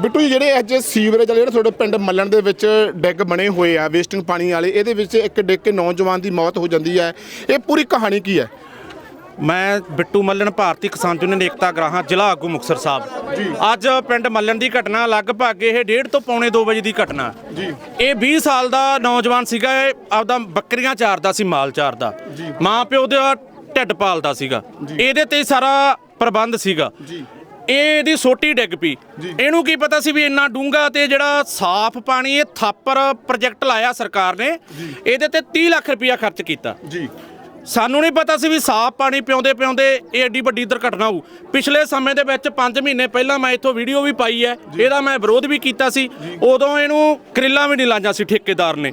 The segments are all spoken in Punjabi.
ਬਿੱਟੂ ਜੀ ਜਿਹੜੇ ਅੱਜ ਸੀਵਰੇਜ ਵਾਲੇ ਜਿਹੜੇ ਤੁਹਾਡੇ ਪਿੰਡ ਮੱਲਣ ਦੇ ਵਿੱਚ ਡਿੱਗ ਬਣੇ ਹੋਏ ਆ ਵੇਸਟਿੰਗ ਪਾਣੀ ਵਾਲੇ ਇਹਦੇ ਵਿੱਚ ਇੱਕ ਡਿੱਗ ਕੇ ਨੌਜਵਾਨ ਦੀ ਮੌਤ ਹੋ ਜਾਂਦੀ ਹੈ ਇਹ ਪੂਰੀ ਕਹਾਣੀ ਕੀ ਹੈ? ਮੈਂ ਬਿੱਟੂ ਮੱਲਣ ਭਾਰਤੀ ਕਿਸਾਨ ਯੂਨੀਅਨ ਏਕਤਾ ਗਰਾਹਾਂ ਜ਼ਿਲ੍ਹਾ ਆਗੂ ਮੁਕਤਸਰ ਸਾਹਿਬ। ਅੱਜ ਪਿੰਡ ਮੱਲਣ ਦੀ ਘਟਨਾ ਲਗਭਗ ਇਹ 1:30 ਤੋਂ ਪੌਣੇ 2 ਵਜੇ ਦੀ ਘਟਨਾ। ਜੀ। ਇਹ 20 ਸਾਲ ਦਾ ਨੌਜਵਾਨ ਸੀਗਾ ਇਹ ਆਪਦਾ ਬੱਕਰੀਆਂ ਚਾਰਦਾ ਸੀ ਮਾਲ ਚਾਰਦਾ। ਮਾਂ ਪਿਓ ਦਾ ਢਿੱਡ ਪਾਲਦਾ ਸੀਗਾ। ਇਹਦੇ ਤੇ ਸਾਰਾ ਪ੍ਰਬੰਧ ਸੀਗਾ। ਜੀ। ਇਹ ਇਹਦੀ ਸੋਟੀ ਡਿੱਗ ਪਈ। ਇਹਨੂੰ ਕੀ ਪਤਾ ਸੀ ਵੀ ਇੰਨਾ ਡੂੰਗਾ ਤੇ ਜਿਹੜਾ ਸਾਫ਼ ਪਾਣੀ ਇਹ ਥਾਪਰ ਪ੍ਰੋਜੈਕਟ ਲਾਇਆ ਸਰਕਾਰ ਨੇ ਇਹਦੇ ਤੇ 30 ਲੱਖ ਰੁਪਇਆ ਖਰਚ ਕੀਤਾ। ਜੀ। ਸਾਨੂੰ ਨਹੀਂ ਪਤਾ ਸੀ ਵੀ ਸਾਫ਼ ਪਾਣੀ ਪਿਉਂਦੇ ਪਿਉਂਦੇ ਇਹ ਏਡੀ ਵੱਡੀ ਦੁਰਘਟਨਾ ਹੋਊ। ਪਿਛਲੇ ਸਮੇਂ ਦੇ ਵਿੱਚ 5 ਮਹੀਨੇ ਪਹਿਲਾਂ ਮੈਂ ਇੱਥੋਂ ਵੀਡੀਓ ਵੀ ਪਾਈ ਹੈ ਇਹਦਾ ਮੈਂ ਵਿਰੋਧ ਵੀ ਕੀਤਾ ਸੀ। ਉਦੋਂ ਇਹਨੂੰ ਕਰਿੱਲਾਂ ਵੀ ਨਹੀਂ ਲਾਈਆਂ ਸੀ ਠੇਕੇਦਾਰ ਨੇ।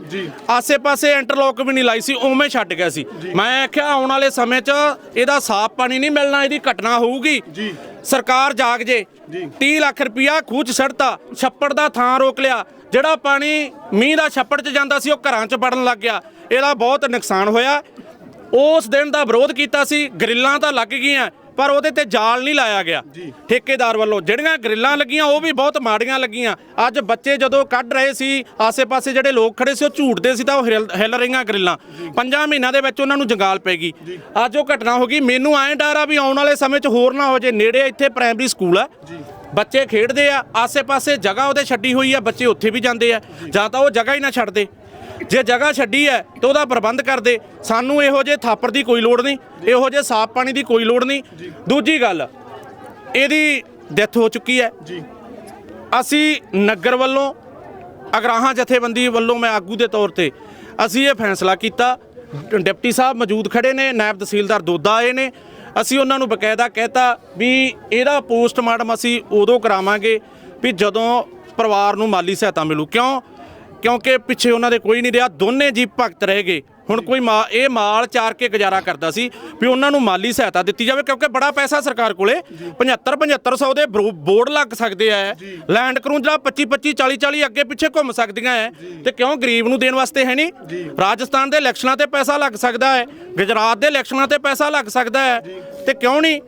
ਆਸੇ-ਪਾਸੇ ਇੰਟਰਲੋਕ ਵੀ ਨਹੀਂ ਲਾਈ ਸੀ ਉਵੇਂ ਛੱਡ ਗਿਆ ਸੀ। ਮੈਂ ਆਖਿਆ ਆਉਣ ਵਾਲੇ ਸਮੇਂ 'ਚ ਇਹਦਾ ਸਾਫ਼ ਪਾਣੀ ਨਹੀਂ ਮਿਲਣਾ ਇਹਦੀ ਘਟਨਾ ਹੋਊਗੀ। ਜੀ। ਸਰਕਾਰ ਜਾਗ ਜੇ। 30 ਲੱਖ ਰੁਪਇਆ ਖੂਹ 'ਚ ਸੜਤਾ ਛੱਪੜ ਦਾ ਥਾਂ ਰੋਕ ਲਿਆ। ਜਿਹੜਾ ਪਾਣੀ ਮੀਂਹ ਦਾ ਛੱਪੜ 'ਚ ਜਾਂਦਾ ਸੀ ਉਹ ਘਰਾਂ 'ਚ ਵੜਨ ਲੱਗ ਗਿਆ। ਇਹਦਾ ਬਹੁਤ ਨੁਕਸਾਨ ਹੋਇਆ। ਉਸ ਦਿਨ ਦਾ ਵਿਰੋਧ ਕੀਤਾ ਸੀ ਗਰਿੱਲਾਂ ਤਾਂ ਲੱਗ ਗਈਆਂ। ਪਰ ਉਹਦੇ ਤੇ ਜਾਲ ਨਹੀਂ ਲਾਇਆ ਗਿਆ। ਠੇਕੇਦਾਰ ਵੱਲੋਂ ਜਿਹੜੀਆਂ ਗਰਿੱਲਾਂ ਲੱਗੀਆਂ ਉਹ ਵੀ ਬਹੁਤ ਮਾੜੀਆਂ ਲੱਗੀਆਂ। ਅੱਜ ਬੱਚੇ ਜਦੋਂ ਕੱਢ ਰਹੇ ਸੀ ਆਸੇ-ਪਾਸੇ ਜਿਹੜੇ ਲੋਕ ਖੜੇ ਸੀ ਉਹ ਝੂਟਦੇ ਸੀ ਤਾਂ ਉਹ ਹਿਲ ਰਹੀਆਂ ਗਰਿੱਲਾਂ। ਪੰਜਾਂ ਮਹੀਨਿਆਂ ਦੇ ਵਿੱਚ ਉਹਨਾਂ ਨੂੰ ਜੰਗਾਲ ਪੈ ਗਈ। ਅੱਜ ਉਹ ਘਟਨਾ ਹੋ ਗਈ। ਮੈਨੂੰ ਐਂ ਡਰ ਆ ਵੀ ਆਉਣ ਵਾਲੇ ਸਮੇਂ 'ਚ ਹੋਰ ਨਾ ਹੋ ਜੇ। ਨੇੜੇ ਇੱਥੇ ਪ੍ਰਾਇਮਰੀ ਸਕੂਲ ਆ। ਬੱਚੇ ਖੇਡਦੇ ਆ। ਆਸੇ-ਪਾਸੇ ਜਗ੍ਹਾ ਉਹਦੇ ਛੱਡੀ ਹੋਈ ਆ। ਬੱਚੇ ਉੱਥੇ ਵੀ ਜਾਂਦੇ ਆ। ਜਾਂ ਤਾਂ ਉਹ ਜਗ੍ਹਾ ਹੀ ਨਾ ਛੱਡਦੇ। ਜੇ ਜਗ੍ਹਾ ਛੱਡੀ ਹੈ ਤੇ ਉਹਦਾ ਪ੍ਰਬੰਧ ਕਰਦੇ ਸਾਨੂੰ ਇਹੋ ਜੇ ਥਾਪਰ ਦੀ ਕੋਈ ਲੋੜ ਨਹੀਂ ਇਹੋ ਜੇ ਸਾਫ਼ ਪਾਣੀ ਦੀ ਕੋਈ ਲੋੜ ਨਹੀਂ। ਦੂਜੀ ਗੱਲ ਇਹਦੀ ਡੈਥ ਹੋ ਚੁੱਕੀ ਹੈ। ਜੀ। ਅਸੀਂ ਨਗਰ ਵੱਲੋਂ ਅਗਰਾਹਾਂ ਜਥੇਬੰਦੀ ਵੱਲੋਂ ਮੈਂ ਆਗੂ ਦੇ ਤੌਰ ਤੇ ਅਸੀਂ ਇਹ ਫੈਸਲਾ ਕੀਤਾ। ਡਿਪਟੀ ਸਾਹਿਬ ਮੌਜੂਦ ਖੜੇ ਨੇ ਨਾਇਬ ਤਹਿਸੀਲਦਾਰ ਦੋਦਾ ਆਏ ਨੇ। ਅਸੀਂ ਉਹਨਾਂ ਨੂੰ ਬਕਾਇਦਾ ਕਹਿਤਾ ਵੀ ਇਹਦਾ ਪੋਸਟਮਾਰਟਮ ਅਸੀਂ ਉਦੋਂ ਕਰਾਵਾਂਗੇ ਵੀ ਜਦੋਂ ਪਰਿਵਾਰ ਨੂੰ ਮਾਲੀ ਸਹਾਇਤਾ ਮਿਲੂ। ਕਿਉਂ? ਕਿਉਂਕਿ ਪਿੱਛੇ ਉਹਨਾਂ ਦੇ ਕੋਈ ਨਹੀਂ ਰਿਹਾ ਦੋਨੇ ਜੀ ਭਗਤ ਰਹਿ ਗਏ। ਹੁਣ ਕੋਈ ਮਾ ਇਹ ਮਾਲ ਚਾਰ ਕੇ ਗੁਜ਼ਾਰਾ ਕਰਦਾ ਸੀ ਵੀ ਉਹਨਾਂ ਨੂੰ ਮਾਲੀ ਸਹਾਇਤਾ ਦਿੱਤੀ ਜਾਵੇ ਕਿਉਂਕਿ ਬੜਾ ਪੈਸਾ ਸਰਕਾਰ ਕੋਲੇ। 75 7500 ਦੇ ਬਰੋ- ਬੋਰਡ ਲੱਗ ਸਕਦੇ ਆ ਲੈਂਡ ਕਰੂੰਜਰਾ 25 25 40 40 ਅੱਗੇ ਪਿੱਛੇ ਘੁੰਮ ਸਕਦੀਆਂ ਐ। ਤੇ ਕਿਉਂ ਗਰੀਬ ਨੂੰ ਦੇਣ ਵਾਸਤੇ ਹੈ ਨਹੀਂ? ਰਾਜਸਥਾਨ ਦੇ ਇਲੈਕਸ਼ਨਾਂ ਤੇ ਪੈਸਾ ਲੱਗ ਸਕਦਾ ਹੈ ਗੁਜਰਾਤ ਦੇ ਇਲੈਕਸ਼ਨਾਂ ਤੇ ਪੈਸਾ ਲੱਗ ਸਕਦਾ ਹੈ ਤੇ ਕਿਉਂ ਨਹੀਂ?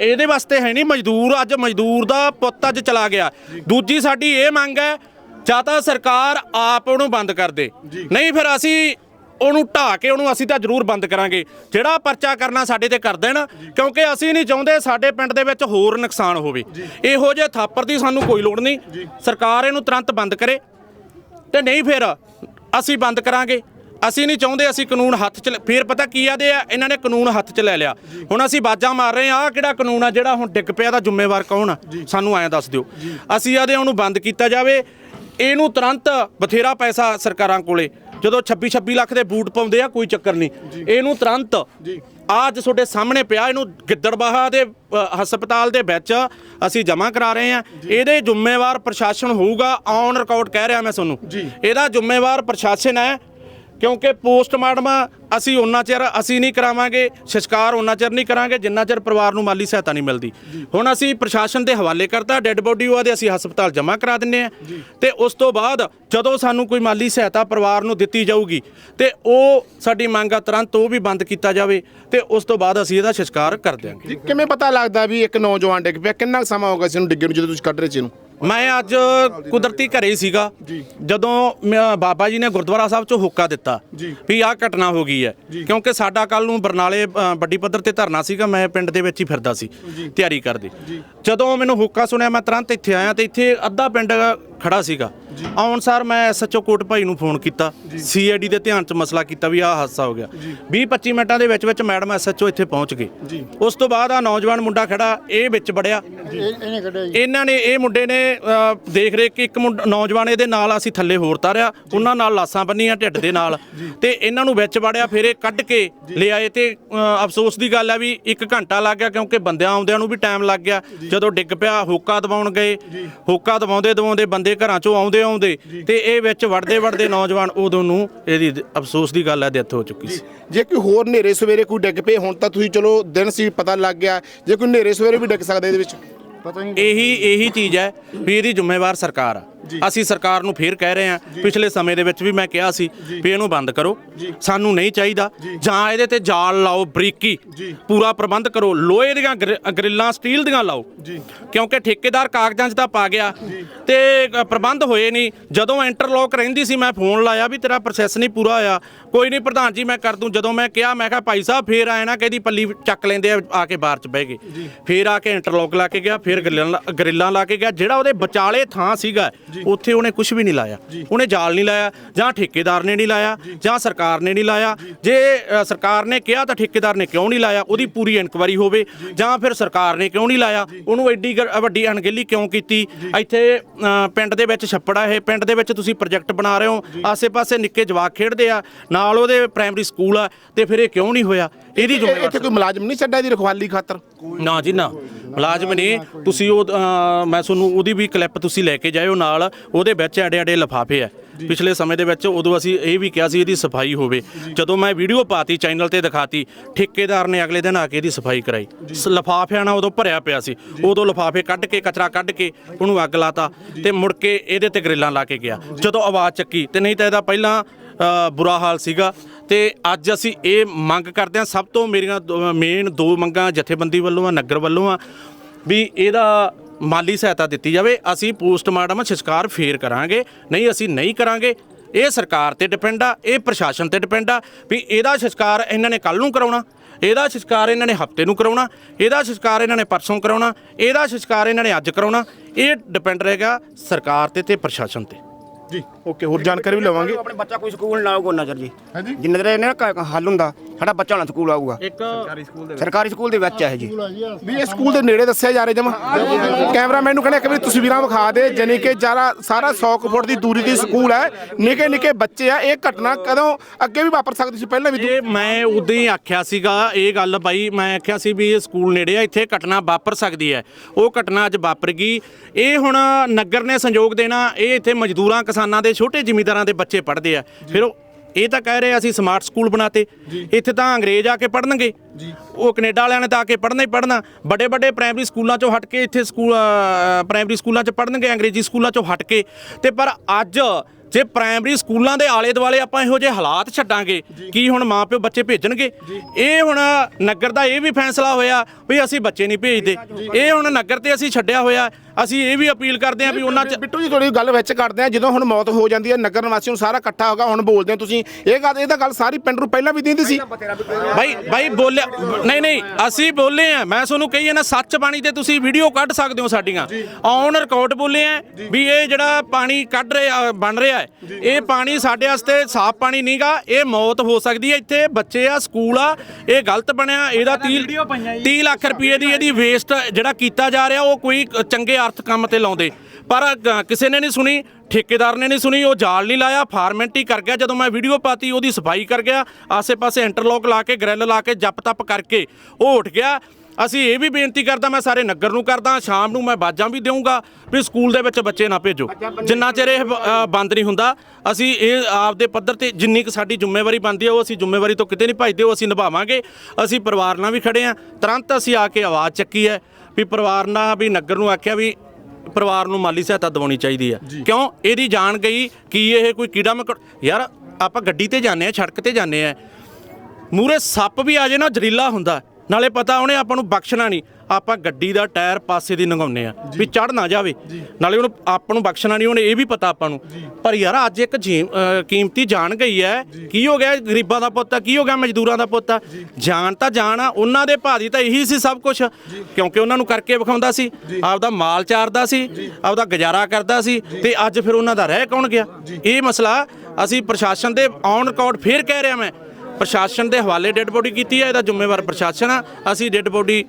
ਇਹਦੇ ਵਾਸਤੇ ਹੈ ਨਹੀਂ ਮਜ਼ਦੂਰ ਅੱਜ ਮਜ਼ਦੂਰ ਦਾ ਪੁੱਤ ਅੱਜ ਚਲਾ ਗਿਆ। ਦੂਜੀ ਸਾਡੀ ਇਹ ਮੰਗ ਹੈ ਜਾਂ ਤਾਂ ਸਰਕਾਰ ਆਪ ਉਹਨੂੰ ਬੰਦ ਕਰ ਦੇ। ਨਹੀਂ ਫਿਰ ਅਸੀਂ ਉਹਨੂੰ ਢਾ ਕੇ ਉਹਨੂੰ ਅਸੀਂ ਤਾਂ ਜ਼ਰੂਰ ਬੰਦ ਕਰਾਂਗੇ। ਜਿਹੜਾ ਪਰਚਾ ਕਰਨਾ ਸਾਡੇ ਤੇ ਕਰ ਦੇਣ ਕਿਉਂਕਿ ਅਸੀਂ ਨਹੀਂ ਚਾਹੁੰਦੇ ਸਾਡੇ ਪਿੰਡ ਦੇ ਵਿੱਚ ਹੋਰ ਨੁਕਸਾਨ ਹੋਵੇ। ਇਹੋ ਜਿਹੇ ਥਾਪਰ ਦੀ ਸਾਨੂੰ ਕੋਈ ਲੋੜ ਨਹੀਂ। ਸਰਕਾਰ ਇਹਨੂੰ ਤੁਰੰਤ ਬੰਦ ਕਰੇ। ਤੇ ਨਹੀਂ ਫਿਰ ਅਸੀਂ ਬੰਦ ਕਰਾਂਗੇ। ਅਸੀਂ ਨਹੀਂ ਚਾਹੁੰਦੇ ਅਸੀਂ ਕਾਨੂੰਨ ਹੱਥ ਚ ਫਿਰ ਪਤਾ ਕੀ ਆਦੇ ਆ ਇਹਨਾਂ ਨੇ ਕਾਨੂੰਨ ਹੱਥ ਚ ਲੈ ਲਿਆ। ਹੁਣ ਅਸੀਂ ਬਾਜਾਂ ਮਾਰ ਰਹੇ ਆ ਆਹ ਕਿਹੜਾ ਕਾਨੂੰਨ ਆ ਜਿਹੜਾ ਹੁਣ ਡਿੱਗ ਪਿਆ ਦਾ ਜ਼ਿੰਮੇਵਾਰ ਕੌਣ? ਆ ਸਾਨੂੰ ਐਂ ਦੱਸ ਦਿਓ। ਅਸੀਂ ਆਦੇ ਉਹਨੂੰ ਬੰਦ ਕੀਤਾ ਜਾਵੇ। ਇਹਨੂੰ ਤੁਰੰਤ ਬਥੇਰਾ ਪੈਸਾ ਸਰਕਾਰਾਂ ਕੋਲੇ। ਜਦੋਂ 26 26 ਲੱਖ ਦੇ ਬੂਟ ਪਾਉਂਦੇ ਆ ਕੋਈ ਚੱਕਰ ਨਹੀਂ। ਇਹਨੂੰ ਤੁਰੰਤ ਅੱਜ ਤੁਹਾਡੇ ਸਾਹਮਣੇ ਪਿਆ ਇਹਨੂੰ ਗਿੱਦੜਬਾਹਾ ਦੇ ਹਸਪਤਾਲ ਦੇ ਵਿੱਚ ਅਸੀਂ ਜਮ੍ਹਾਂ ਕਰਾ ਰਹੇ ਆ। ਇਹਦੇ ਜ਼ਿੰਮੇਵਾਰ ਪ੍ਰਸ਼ਾਸਨ ਹੋਊਗਾ ਔਨ ਰਿਕਾਰਡ ਕਹਿ ਰਿਹਾ ਮੈਂ ਤੁਹਾਨੂੰ। ਇਹਦਾ ਜ਼ਿੰਮੇਵਾਰ ਪ੍ਰਸ਼ਾਸਨ ਹੈ ਕਿਉਂਕਿ ਪੋਸਟਮਾਰਟਮ ਅਸੀਂ ਉਹਨਾਂ ਚਿਰ ਅਸੀਂ ਨਹੀਂ ਕਰਾਵਾਂਗੇ ਸੰਸਕਾਰ ਉਹਨਾਂ ਚਿਰ ਨਹੀਂ ਕਰਾਂਗੇ ਜਿੰਨਾ ਚਿਰ ਪਰਿਵਾਰ ਨੂੰ ਮਾਲੀ ਸਹਾਇਤਾ ਨਹੀਂ ਮਿਲਦੀ। ਹੁਣ ਅਸੀਂ ਪ੍ਰਸ਼ਾਸਨ ਦੇ ਹਵਾਲੇ ਕਰਤਾ ਡੈੱਡ ਬੋਡੀ ਉਹਦੇ ਅਸੀਂ ਹਸਪਤਾਲ ਜਮ੍ਹਾਂ ਕਰਾ ਦਿੰਨੇ ਆ। ਤੇ ਉਸ ਤੋਂ ਬਾਅਦ ਜਦੋਂ ਸਾਨੂੰ ਕੋਈ ਮਾਲੀ ਸਹਾਇਤਾ ਪਰਿਵਾਰ ਨੂੰ ਦਿੱਤੀ ਜਾਊਗੀ ਤੇ ਉਹ ਸਾਡੀ ਮੰਗ ਆ ਤੁਰੰਤ ਉਹ ਵੀ ਬੰਦ ਕੀਤਾ ਜਾਵੇ ਤੇ ਉਸ ਤੋਂ ਬਾਅਦ ਅਸੀਂ ਇਹਦਾ ਸੰਸਕਾਰ ਕਰ ਦਿਆਂਗੇ। ਕਿਵੇਂ ਪਤਾ ਲੱਗਦਾ ਵੀ ਇੱਕ ਨੌਜਵਾਨ ਡਿੱਗ ਪਿਆ? ਕਿੰਨਾ ਸਮਾਂ ਹੋ ਗਿਆ ਸੀ ਇਹਨੂੰ ਡਿੱਗੇ ਨੂੰ ਜਦੋਂ ਤੁਸੀਂ ਕੱਢ ਰਹੇ ਸੀ ਇਹਨੂੰ? ਮੈਂ ਅੱਜ ਕੁਦਰਤੀ ਘਰੇ ਹੀ ਸੀਗਾ ਜਦੋਂ ਮ- ਬਾਬਾ ਜੀ ਨੇ ਗੁਰਦੁਆਰਾ ਸਾਹਿਬ ਚੋਂ ਹੁੱਕਾ ਦਿੱਤਾ। ਵੀ ਆਹ ਘਟਨਾ ਹੋ ਗਈ ਹੈ। ਕਿਉਂਕਿ ਸਾਡਾ ਕੱਲ ਨੂੰ ਬਰਨਾਲੇ ਅ, ਵੱਡੀ ਪੱਧਰ ਤੇ ਧਰਨਾ ਸੀਗਾ ਮੈਂ ਪਿੰਡ ਦੇ ਵਿੱਚ ਹੀ ਫਿਰਦਾ ਸੀ ਤਿਆਰੀ ਕਰਦੇ। ਜਦੋਂ ਮੈਨੂੰ ਹੁੱਕਾ ਸੁਣਿਆ ਮੈਂ ਤੁਰੰਤ ਇੱਥੇ ਆਇਆ ਤੇ ਇੱਥੇ ਅੱਧਾ ਪਿੰਡ ਖੜਾ ਸੀਗਾ। ਆਉਣ ਸਾਰ ਮੈਂ ਐਸਐਚਓ ਕੋਟ ਭਾਈ ਨੂੰ ਫੋਨ ਕੀਤਾ। ਸੀਆਈਡੀ ਦੇ ਧਿਆਨ 'ਚ ਮਸਲਾ ਕੀਤਾ ਵੀ ਆਹ ਹਾਦਸਾ ਹੋ ਗਿਆ। 20 25 ਮਿੰਟਾਂ ਦੇ ਵਿੱਚ ਵਿੱਚ ਮੈਡਮ ਐਸਐਚਓ ਇੱਥੇ ਪਹੁੰਚ ਗਏ। ਉਸ ਤੋਂ ਬਾਅਦ ਆ ਨੌਜਵਾਨ ਮੁੰਡਾ ਖੜਾ ਇਹ ਵਿੱਚ ਵੜਿਆ। ਇਹਨਾਂ ਨੇ ਇਹ ਮੁੰਡੇ ਨੇ ਦੇਖ ਰਹੇ ਕਿ ਇੱਕ ਨੌਜਵਾਨ ਇਹਦੇ ਨਾਲ ਅਸੀਂ ਥੱਲੇ ਹੋਰ ਤਾਰਿਆ। ਉਹਨਾਂ ਨਾਲ ਲਾਸਾਂ ਬੰਨੀਆਂ ਢਿੱਡ ਦੇ ਨਾਲ। ਤੇ ਇਹਨਾਂ ਨੂੰ ਵਿੱਚ ਵੜਿਆ ਫਿਰ ਇਹ ਕੱਢ ਕੇ ਲਿਆਏ ਤੇ ਅਫਸੋਸ ਦੀ ਗੱਲ ਹੈ ਵੀ 1 ਘੰਟਾ ਲੱਗ ਗਿਆ ਕਿਉਂਕਿ ਬੰਦਿਆਂ ਆਉਂਦਿਆਂ ਨੂੰ ਵੀ ਟਾਈਮ ਲੱਗ ਗਿਆ। ਜਦੋਂ ਡਿੱਗ ਪਿਆ ਹੋਕਾ ਦਬਾਉਣ ਗਏ। ਹੋਕਾ ਦਬਾਉਂਦੇ ਦਬਾਉਂਦੇ ਬੰਦੇ ਘਰਾਂ ਚੋਂ ਆਉਂਦੇ ਆਉਂਦੇ ਤੇ ਇਹ ਵਿੱਚ ਵੜਦੇ ਵੜਦੇ ਨੌਜਵਾਨ ਉਦੋਂ ਨੂੰ ਇਹਦੀ ਦ- ਅਫਸੋਸ ਦੀ ਗੱਲ ਹੈ ਡੈਥ ਹੋ ਚੁੱਕੀ ਸੀ। ਜੇ। ਕੋਈ ਹੋਰ ਹਨੇਰੇ ਸਵੇਰੇ ਕੋਈ ਡਿੱਗ ਪਏ ਹੁਣ ਤਾਂ ਤੁਸੀਂ ਚਲੋ ਦਿਨ ਸੀ ਪਤਾ ਲੱਗ ਗਿਆ। ਜੇ ਕੋਈ ਹਨੇਰੇ ਸਵੇਰੇ ਵੀ ਡਿੱਗ ਸਕਦਾ ਇਹਦੇ ਵਿੱਚ। ਪਤਾ ਨਹੀਂ ਇਹੀ ਇਹੀ ਚੀਜ਼ ਹੈ ਵੀ ਇਹਦੀ ਜ਼ਿੰਮੇਵਾਰ ਸਰਕਾਰ ਆ। ਅਸੀਂ ਸਰਕਾਰ ਨੂੰ ਫੇਰ ਕਹਿ ਰਹੇ ਹਾਂ ਪਿਛਲੇ ਸਮੇਂ ਦੇ ਵਿੱਚ ਵੀ ਮੈਂ ਕਿਹਾ ਸੀ ਵੀ ਇਹਨੂੰ ਬੰਦ ਕਰੋ। ਸਾਨੂੰ ਨਹੀਂ ਚਾਹੀਦਾ। ਜਾਂ। ਇਹਦੇ ਤੇ ਜਾਲ ਲਾਓ ਬਰੀਕੀ। ਪੂਰਾ ਪ੍ਰਬੰਧ ਕਰੋ। ਲੋਹੇ ਦੀਆਂ ਗਰਿ- ਗਰਿੱਲਾਂ ਸਟੀਲ ਦੀਆਂ ਲਾਓ। ਕਿਉਂਕਿ ਠੇਕੇਦਾਰ ਕਾਗਜ਼ਾਂ 'ਚ ਤਾਂ ਪਾ ਗਿਆ। ਤੇ ਪ੍ਰਬੰਧ ਹੋਏ ਨਹੀਂ। ਜਦੋਂ ਇੰਟਰਲੋਕ ਰਹਿੰਦੀ ਸੀ ਮੈਂ ਫੋਨ ਲਾਇਆ ਵੀ ਤੇਰਾ ਪ੍ਰੋਸੈਸ ਨਹੀਂ ਪੂਰਾ ਹੋਇਆ। ਕੋਈ ਨਹੀਂ ਪ੍ਰਧਾਨ ਜੀ ਮੈਂ ਕਰ ਦੂੰ। ਜਦੋਂ ਮੈਂ ਕਿਹਾ ਮੈਂ ਕਿਹਾ ਭਾਈ ਸਾਹਿਬ ਫੇਰ ਆਏ ਨਾ ਕਹਿੰਦੀ ਪੱਲੀ ਚੱਕ ਲੈਂਦੇ ਆ ਆ ਕੇ ਬਾਹਰ ਚ ਬਹਿ ਗਏ। ਫੇਰ ਆ ਕੇ ਇੰਟਰਲੋਕ ਲਾ ਕੇ ਗਿਆ ਫੇਰ ਗਰਿੱਲਾਂ ਲਾ ਕੇ ਗਿਆ। ਜਿਹੜਾ ਉਹਦੇ ਵਿਚਾਲੇ ਥਾਂ ਸੀਗਾ ਉੱਥੇ ਉਹਨੇ ਕੁਝ ਵੀ ਨਹੀਂ ਲਾਇਆ। ਉਹਨੇ ਜਾਲ ਨਹੀਂ ਲਾਇਆ ਜਾਂ ਠੇਕੇਦਾਰ ਨੇ ਨਹੀਂ ਲਾਇਆ ਜਾਂ। ਸਰਕਾਰ ਨੇ ਨਹੀਂ ਲਾਇਆ। ਜੇ। ਸਰਕਾਰ ਨੇ ਕਿਹਾ ਤਾਂ ਠੇਕੇਦਾਰ ਨੇ ਕਿਉਂ ਨਹੀਂ ਲਾਇਆ? ਉਹਦੀ ਪੂਰੀ ਇਨਕੁਆਰੀ ਹੋਵੇ ਜਾਂ। ਫਿਰ ਸਰਕਾਰ ਨੇ ਕਿਉਂ ਨਹੀਂ ਲਾਇਆ? ਉਹਨੂੰ ਐਡੀ ਵੱਡੀ ਅਣਗਹਿਲੀ ਕਿਉਂ ਕੀਤੀ? ਇੱਥੇ ਪਿੰਡ ਦੇ ਵਿੱਚ ਛੱਪੜਾ ਇਹ ਪਿੰਡ ਦੇ ਵਿੱਚ ਤੁਸੀਂ ਪ੍ਰੋਜੈਕਟ ਬਣਾ ਰਹੇ ਹੋ। ਆਸੇ-ਪਾਸੇ ਨਿੱਕੇ ਜਵਾਕ ਖੇਡਦੇ ਆ। ਨਾਲ ਉਹਦੇ ਪ੍ਰਾਇਮਰੀ ਸਕੂਲ ਆ ਤੇ ਫਿਰ ਇਹ ਕਿਉਂ ਨਹੀਂ ਹੋਇਆ? ਇਹਦੀ ਇਹ- ਜ਼ਿੰਮੇਵਾਰੀ ਇੱਥੇ ਕੋਈ ਮੁਲਾਜ਼ਮ ਨਹੀਂ ਛੱਡਿਆ ਦੀ ਰਖਵਾਲੀ ਖਾਤਰ? ਨਾ ਜੀ ਨਾ ਮੁਲਾਜ਼ਮ ਨੇ ਤੁਸੀਂ ਉਹ ਅ, ਮੈਂ ਤੁਹਾਨੂੰ ਉਹਦੀ ਵੀ ਕਲਿੱਪ ਤੁਸੀਂ ਲੈ ਕੇ ਜਾਇਓ ਨਾਲ ਉਹਦੇ ਵਿੱਚ ਐਡੇ ਐਡੇ ਲਿਫਾਫੇ ਆ। ਪਿਛਲੇ ਸਮੇਂ ਦੇ ਵਿੱਚ ਉਦੋਂ ਅਸੀਂ ਇਹ ਵੀ ਕਿਹਾ ਸੀ ਇਹਦੀ ਸਫ਼ਾਈ ਹੋਵੇ। ਜਦੋਂ ਮੈਂ ਵੀਡੀਓ ਪਾਤੀ ਚੈਨਲ ਤੇ ਦਿਖਾਤੀ ਠੇਕੇਦਾਰ ਨੇ ਅਗਲੇ ਦਿਨ ਆ ਕੇ ਇਹਦੀ ਸਫ਼ਾਈ ਕਰਾਈ। ਸ- ਲਿਫਾਫਿਆਂ ਨਾਲ ਉਦੋਂ ਭਰਿਆ ਪਿਆ ਸੀ। ਉਦੋਂ ਲਿਫਾਫੇ ਕੱਢ ਕੇ ਕਚਰਾ ਕੱਢ ਕੇ ਉਹਨੂੰ ਅੱਗ ਲਾਤਾ ਤੇ ਮੁੜ ਕੇ ਇਹਦੇ ਤੇ ਗਰਿੱਲਾਂ ਲਾ ਕੇ ਗਿਆ। ਜਦੋਂ ਆਵਾਜ਼ ਚੱਕੀ ਤੇ ਨਹੀਂ ਤਾਂ ਇਹਦਾ ਪਹਿਲਾਂ ਬੁਰਾ ਹਾਲ ਸੀਗਾ। ਤੇ ਅੱਜ ਅਸੀਂ ਇਹ ਮੰਗ ਕਰਦੇ ਹਾਂ, ਸਭ ਤੋਂ ਮੇਰੀਆਂ ਮੇਨ ਦੋ ਮੰਗਾਂ ਜਥੇਬੰਦੀ ਵੱਲੋਂ ਆ, ਨਗਰ ਵੱਲੋਂ ਆ, ਵੀ ਇਹਦਾ ਮਾਲੀ ਸਹਾਇਤਾ ਦਿੱਤੀ ਜਾਵੇ। ਅਸੀਂ ਪੋਸਟਮਾਰਟਮ ਸੰਸਕਾਰ ਫੇਰ ਕਰਾਂਗੇ, ਨਹੀਂ ਅਸੀਂ ਨਹੀਂ ਕਰਾਂਗੇ। ਇਹ ਸਰਕਾਰ ਤੇ ਡਿਪੈਂਡ ਆ, ਇਹ ਪ੍ਰਸ਼ਾਸਨ ਤੇ ਡਿਪੈਂਡ ਆ, ਵੀ ਇਹਦਾ ਸੰਸਕਾਰ ਇਹਨਾਂ ਨੇ ਕੱਲ ਨੂੰ ਕਰਾਉਣਾ, ਇਹਦਾ ਸੰਸਕਾਰ ਇਹਨਾਂ ਨੇ ਹਫ਼ਤੇ ਨੂੰ ਕਰਾਉਣਾ, ਇਹਦਾ ਸੰਸਕਾਰ ਇਹਨਾਂ ਨੇ ਪਰਸੋਂ ਕਰਾਉਣਾ, ਇਹਦਾ ਸੰਸਕਾਰ ਇਹਨਾਂ ਨੇ ਅੱਜ ਕਰਾਉਣਾ। ਇਹ ਡਿਪੈਂਡ ਰਹੇਗਾ ਸਰਕਾਰ ਤੇ ਤੇ ਪ੍ਰਸ਼ਾਸਨ ਤੇ। ਜੀ ਓਕੇ ਹੋਰ ਜਾਣਕਾਰੀ ਵੀ ਲਵਾਂਗੇ ਆਪਣੇ ਬੱਚਾ ਕੋਈ ਸਕੂਲ ਨਾ ਆਊਗਾ ਨਜ਼ਰ ਜੀ ਹਾਂਜੀ। ਜਿੰਨੇ ਦੇ ਨੇ ਹੱਲ ਹੁੰਦਾ ਸਾਡਾ ਬੱਚਾ ਨਾ ਸਕੂਲ ਆਊਗਾ। ਇੱਕ ਸਰਕਾਰੀ ਸਕੂਲ ਦੇ ਵਿੱਚ। ਹੈ ਜੀ। ਵੀ ਇਹ ਸਕੂਲ ਦੇ ਨੇੜੇ ਦੱਸਿਆ ਜਾ ਰਿਹਾ ਜਮਾ। ਕੈਮਰਾਮੈਨ ਨੂੰ ਕਹਿੰਦੇ ਇੱਕ ਵਾਰੀ ਤਸਵੀਰਾਂ ਵਿਖਾ ਦੇ ਜਾਣੀ ਕਿ ਜਾਰਾ ਸਾਰਾ 100 ਕੁ ਫੁੱਟ ਦੀ ਦੂਰੀ ਦੀ ਸਕੂਲ ਹੈ। ਨਿੱਕੇ ਨਿੱਕੇ ਬੱਚੇ ਆ ਇਹ ਘਟਨਾ ਕਦੋਂ ਅੱਗੇ ਵੀ ਵਾਪਰ ਸਕਦੀ ਸੀ? ਪਹਿਲਾਂ ਵੀ ਇਹ ਮੈਂ ਉਦੋਂ ਹੀ ਆਖਿਆ ਸੀਗਾ ਇਹ ਗੱਲ ਬਾਈ ਮੈਂ ਆਖਿਆ ਸੀ ਵੀ ਇਹ ਸਕੂਲ ਨੇੜੇ ਆ ਇੱਥੇ ਘਟਨਾ ਵਾਪਰ ਸਕਦੀ ਹੈ। ਉਹ ਘਟਨਾ ਅੱਜ ਵਾਪਰ ਗਈ। ਇਹ ਹੁਣ ਨਗਰ ਨੇ ਸੰਯੋਗ ਦੇਣਾ ਇਹ ਇੱਥੇ ਮਜ਼ਦੂਰਾਂ ਕਿਸਾਨਾਂ ਦੇ ਛੋਟੇ ਜ਼ਿਮੀਂਦਾਰਾਂ ਦੇ ਬੱਚੇ ਪੜ੍ਹਦੇ ਆ। ਫਿਰ ਉਹ ਇਹ ਤਾਂ ਕਹਿ ਰਹੇ ਅਸੀਂ ਸਮਾਰਟ ਸਕੂਲ ਬਣਾਤੇ। ਇੱਥੇ ਤਾਂ ਅੰਗਰੇਜ਼ ਆ ਕੇ ਪੜਨਗੇ ਉਹ ਕੈਨੇਡਾ ਵਾਲਿਆਂ ਨੇ ਤਾਂ ਆ ਕੇ ਪੜਨਾ ਹੀ ਪੜਨਾ ਵੱਡੇ ਵੱਡੇ ਪ੍ਰਾਇਮਰੀ ਸਕੂਲਾਂ ਚੋਂ ਹਟ ਕੇ ਇੱਥੇ ਸਕੂਲ ਪ੍ਰਾਇਮਰੀ ਸਕੂਲਾਂ 'ਚ ਪੜਨਗੇ ਅੰਗਰੇਜ਼ੀ ਸਕੂਲਾਂ ਚੋਂ ਹਟ ਕੇ। ਤੇ ਪਰ ਅੱਜ ਜੇ ਪ੍ਰਾਇਮਰੀ ਸਕੂਲਾਂ ਦੇ ਆਲੇ ਦੁਆਲੇ ਆਪਾਂ ਇਹੋ ਜਿਹੇ ਹਾਲਾਤ ਛੱਡਾਂਗੇ ਕੀ ਹੁਣ ਮਾਪਿਓ ਬੱਚੇ ਭੇਜਣਗੇ? ਇਹ ਹੁਣ ਨਗਰ ਦਾ ਇਹ ਵੀ ਫੈਸਲਾ ਹੋਇਆ ਵੀ ਅਸੀਂ ਬੱਚੇ ਨਹੀਂ ਭੇਜਦੇ। ਇਹ ਹੁਣ ਨਗਰ ਤੇ ਅਸੀਂ ਛੱਡਿਆ ਹੋਇਆ। ਅਸੀਂ ਇਹ ਵੀ ਅਪੀਲ ਕਰਦੇ ਹਾਂ ਵੀ ਉਹਨਾਂ 'ਚ ਬਿੱਟੂ ਜੀ ਥੋੜੀ ਗੱਲ ਵਿੱਚ ਕਰਦੇ ਆ ਜਦੋਂ ਹੁਣ ਮੌਤ ਹੋ ਜਾਂਦੀ ਹੈ ਨਗਰ ਨਿਵਾਸੀਆਂ ਨੂੰ ਸਾਰਾ ਇਕੱਠਾ ਹੋਗਾ ਹੁਣ ਬੋਲਦੇ ਹੋ ਤੁਸੀਂ। ਇਹ ਗੱਲ ਇਹ ਤਾਂ ਗੱਲ ਸਾਰੀ ਪਿੰਡ ਨੂੰ ਪਹਿਲਾਂ ਵੀ ਦਿੰਦੀ ਸੀ। ਬਾਈ ਬਾਈ ਬੋਲਿਆ ਨਹੀਂ ਨਹੀਂ ਅਸੀਂ ਬੋਲੇ ਆ ਮੈਂ ਤੁਹਾਨੂੰ ਕਹੀ ਨਾ ਸੱਚ ਬਾਣੀ ਤੇ ਤੁਸੀਂ ਵੀਡੀਓ ਕੱਢ ਸਕਦੇ ਹੋ ਸਾਡੀਆਂ। ਔਨ ਰਿਕਾਰਡ ਬੋਲੇ ਆ ਵੀ ਇਹ ਜਿਹੜਾ ਪਾਣੀ ਕੱਢ ਰਿਹਾ ਬਣ ਰਿਹਾ ਹੈ ਇਹ ਪਾਣੀ ਸਾਡੇ ਵਾਸਤੇ ਸਾਫ਼ ਪਾਣੀ ਨਹੀਂਗਾ ਇਹ ਮੌਤ ਹੋ ਸਕਦੀ ਹੈ। ਇੱਥੇ ਬੱਚੇ ਆ ਸਕੂਲ ਆ ਇਹ ਗਲਤ ਬਣਿਆ ਇਹਦਾ 30 30 ਲੱਖ ਰੁਪਏ ਦੀ ਇਹਦੀ ਵੇਸਟ ਜਿਹੜਾ ਕੀਤਾ ਜਾ ਰਿਹਾ ਉਹ ਕੋਈ ਚੰਗੇ ਅਰਥ ਕੰਮ ਤੇ ਲਾਉਂਦੇ। ਪਰ ਕਿਸੇ ਨੇ ਨਹੀਂ ਸੁਣੀ, ਠੇਕੇਦਾਰ ਨੇ ਨਹੀਂ ਸੁਣੀ, ਉਹ ਜਾਲ ਨਹੀਂ ਲਾਇਆ, ਫਾਰਮੈਂਟੀ ਕਰ ਗਿਆ। ਜਦੋਂ ਮੈਂ ਵੀਡੀਓ ਪਾਤੀ, ਉਹਦੀ ਸਫ਼ਾਈ ਕਰ ਗਿਆ, ਆਸੇ-ਪਾਸੇ ਇੰਟਰਲੋਕ ਲਾ ਕੇ, ਗ੍ਰਿਲ ਲਾ ਕੇ ਜੱਪ ਤੱਪ ਕਰਕੇ, ਉਹ ਉੱਠ ਗਿਆ। ਅਸੀਂ ਇਹ ਵੀ ਬੇਨਤੀ ਕਰਦਾ, ਮੈਂ ਸਾਰੇ ਨਗਰ ਨੂੰ ਕਰਦਾ, ਸ਼ਾਮ ਨੂੰ ਮੈਂ ਬਾਜਾਂ ਵੀ ਦੇਵਾਂਗਾ ਵੀ ਸਕੂਲ ਦੇ ਵਿੱਚ ਬੱਚੇ ਨਾ ਭੇਜੋ। ਜਿੰਨਾ ਚਿਰ ਇਹ ਬੰਦ ਨਹੀਂ ਹੁੰਦਾ, ਅਸੀਂ ਇਹ ਆਪਦੇ ਪੱਧਰ ਤੇ ਜਿੰਨੀ ਕੁ ਸਾਡੀ ਜ਼ਿੰਮੇਵਾਰੀ ਬਣਦੀ ਹੈ ਉਹ ਅਸੀਂ ਜ਼ਿੰਮੇਵਾਰੀ ਤੋਂ ਕਿਤੇ ਨਹੀਂ ਭੱਜਦੇ, ਉਹ ਅਸੀਂ ਨਿਭਾਵਾਂਗੇ। ਅਸੀਂ ਪਰਿਵਾਰ ਨਾਲ ਵੀ ਖੜੇ ਆ, ਤੁਰੰਤ ਅਸੀਂ ਆ ਕੇ ਆਵਾਜ਼ ਚੱਕੀ ਹੈ। ਵੀ ਪਰਿਵਾਰ ਨਾਲ ਵੀ ਨਗਰ ਨੂੰ ਆਖਿਆ ਵੀ ਪਰਿਵਾਰ ਨੂੰ ਮਾਲੀ ਸਹਾਇਤਾ ਦਿਵਾਉਣੀ ਚਾਹੀਦੀ ਹੈ ਕਿਉਂ? ਇਹਦੀ ਜਾਣ ਗਈ ਕੀ ਇਹ ਕੋਈ ਕੀੜਾ ਮਕੜ ਯਾਰ ਆਪਾਂ ਗੱਡੀ ਤੇ ਜਾਂਦੇ ਆ ਸੜਕ ਤੇ ਜਾਂਦੇ ਆ। ਮੂਰੇ ਸੱਪ ਵੀ ਆ ਜੇ ਨਾ ਜ਼ਰੀਲਾ ਹੁੰਦਾ। ਨਾਲੇ ਪਤਾ ਉਹਨੇ ਆਪਾਂ ਨੂੰ ਬਖਸ਼ਣਾ ਨਹੀਂ। ਆਪਾਂ ਗੱਡੀ ਦਾ ਟਾਇਰ ਪਾਸੇ ਦੀ ਲੰਘਾਉਂਦੇ ਆ ਵੀ ਚੜ ਨਾ ਜਾਵੇ। ਨਾਲੇ ਉਹਨੂੰ ਆਪਾਂ ਨੂੰ ਬਖਸ਼ਣਾ ਨਹੀਂ ਉਹਨੇ ਇਹ ਵੀ ਪਤਾ ਆਪਾਂ ਨੂੰ। ਪਰ ਯਾਰ ਅੱਜ ਇੱਕ ਜੀ- ਕੀਮਤੀ ਜਾਨ ਗਈ ਹੈ। ਕੀ ਹੋ ਗਿਆ ਗਰੀਬਾਂ ਦਾ ਪੁੱਤ ਆ ਕੀ ਹੋ ਗਿਆ ਮਜ਼ਦੂਰਾਂ ਦਾ ਪੁੱਤ ਆ ਜਾਨ ਤਾਂ ਜਾਨ ਆ ਉਹਨਾਂ ਦੇ ਭਾਦੀ ਤਾਂ ਇਹੀ ਸੀ ਸਭ ਕੁਝ ਕਿਉਂਕਿ ਉਹਨਾਂ ਨੂੰ ਕਰਕੇ ਵਿਖਾਉਂਦਾ ਸੀ ਆਪਦਾ ਮਾਲ ਚਾਰਦਾ ਸੀ ਆਪਦਾ ਗੁਜ਼ਾਰਾ ਕਰਦਾ ਸੀ ਤੇ ਅੱਜ ਫਿਰ ਉਹਨਾਂ ਦਾ ਰਹਿ ਕੌਣ ਗਿਆ? ਇਹ ਮਸਲਾ ਅਸੀਂ ਪ੍ਰਸ਼ਾਸਨ ਦੇ ਔਨ ਰਿਕਾਰਡ ਫੇਰ ਕਹਿ ਰਿਹਾ ਮੈਂ। ਪ੍ਰਸ਼ਾਸਨ ਦੇ ਹਵਾਲੇ ਡੈੱਡ ਬੋਡੀ ਕੀਤੀ ਹੈ ਇਹਦਾ ਜ਼ਿੰਮੇਵਾਰ ਪ੍ਰਸ਼ਾਸਨ ਆ। ਅਸੀਂ ਡੈੱਡ ਬੋਡੀ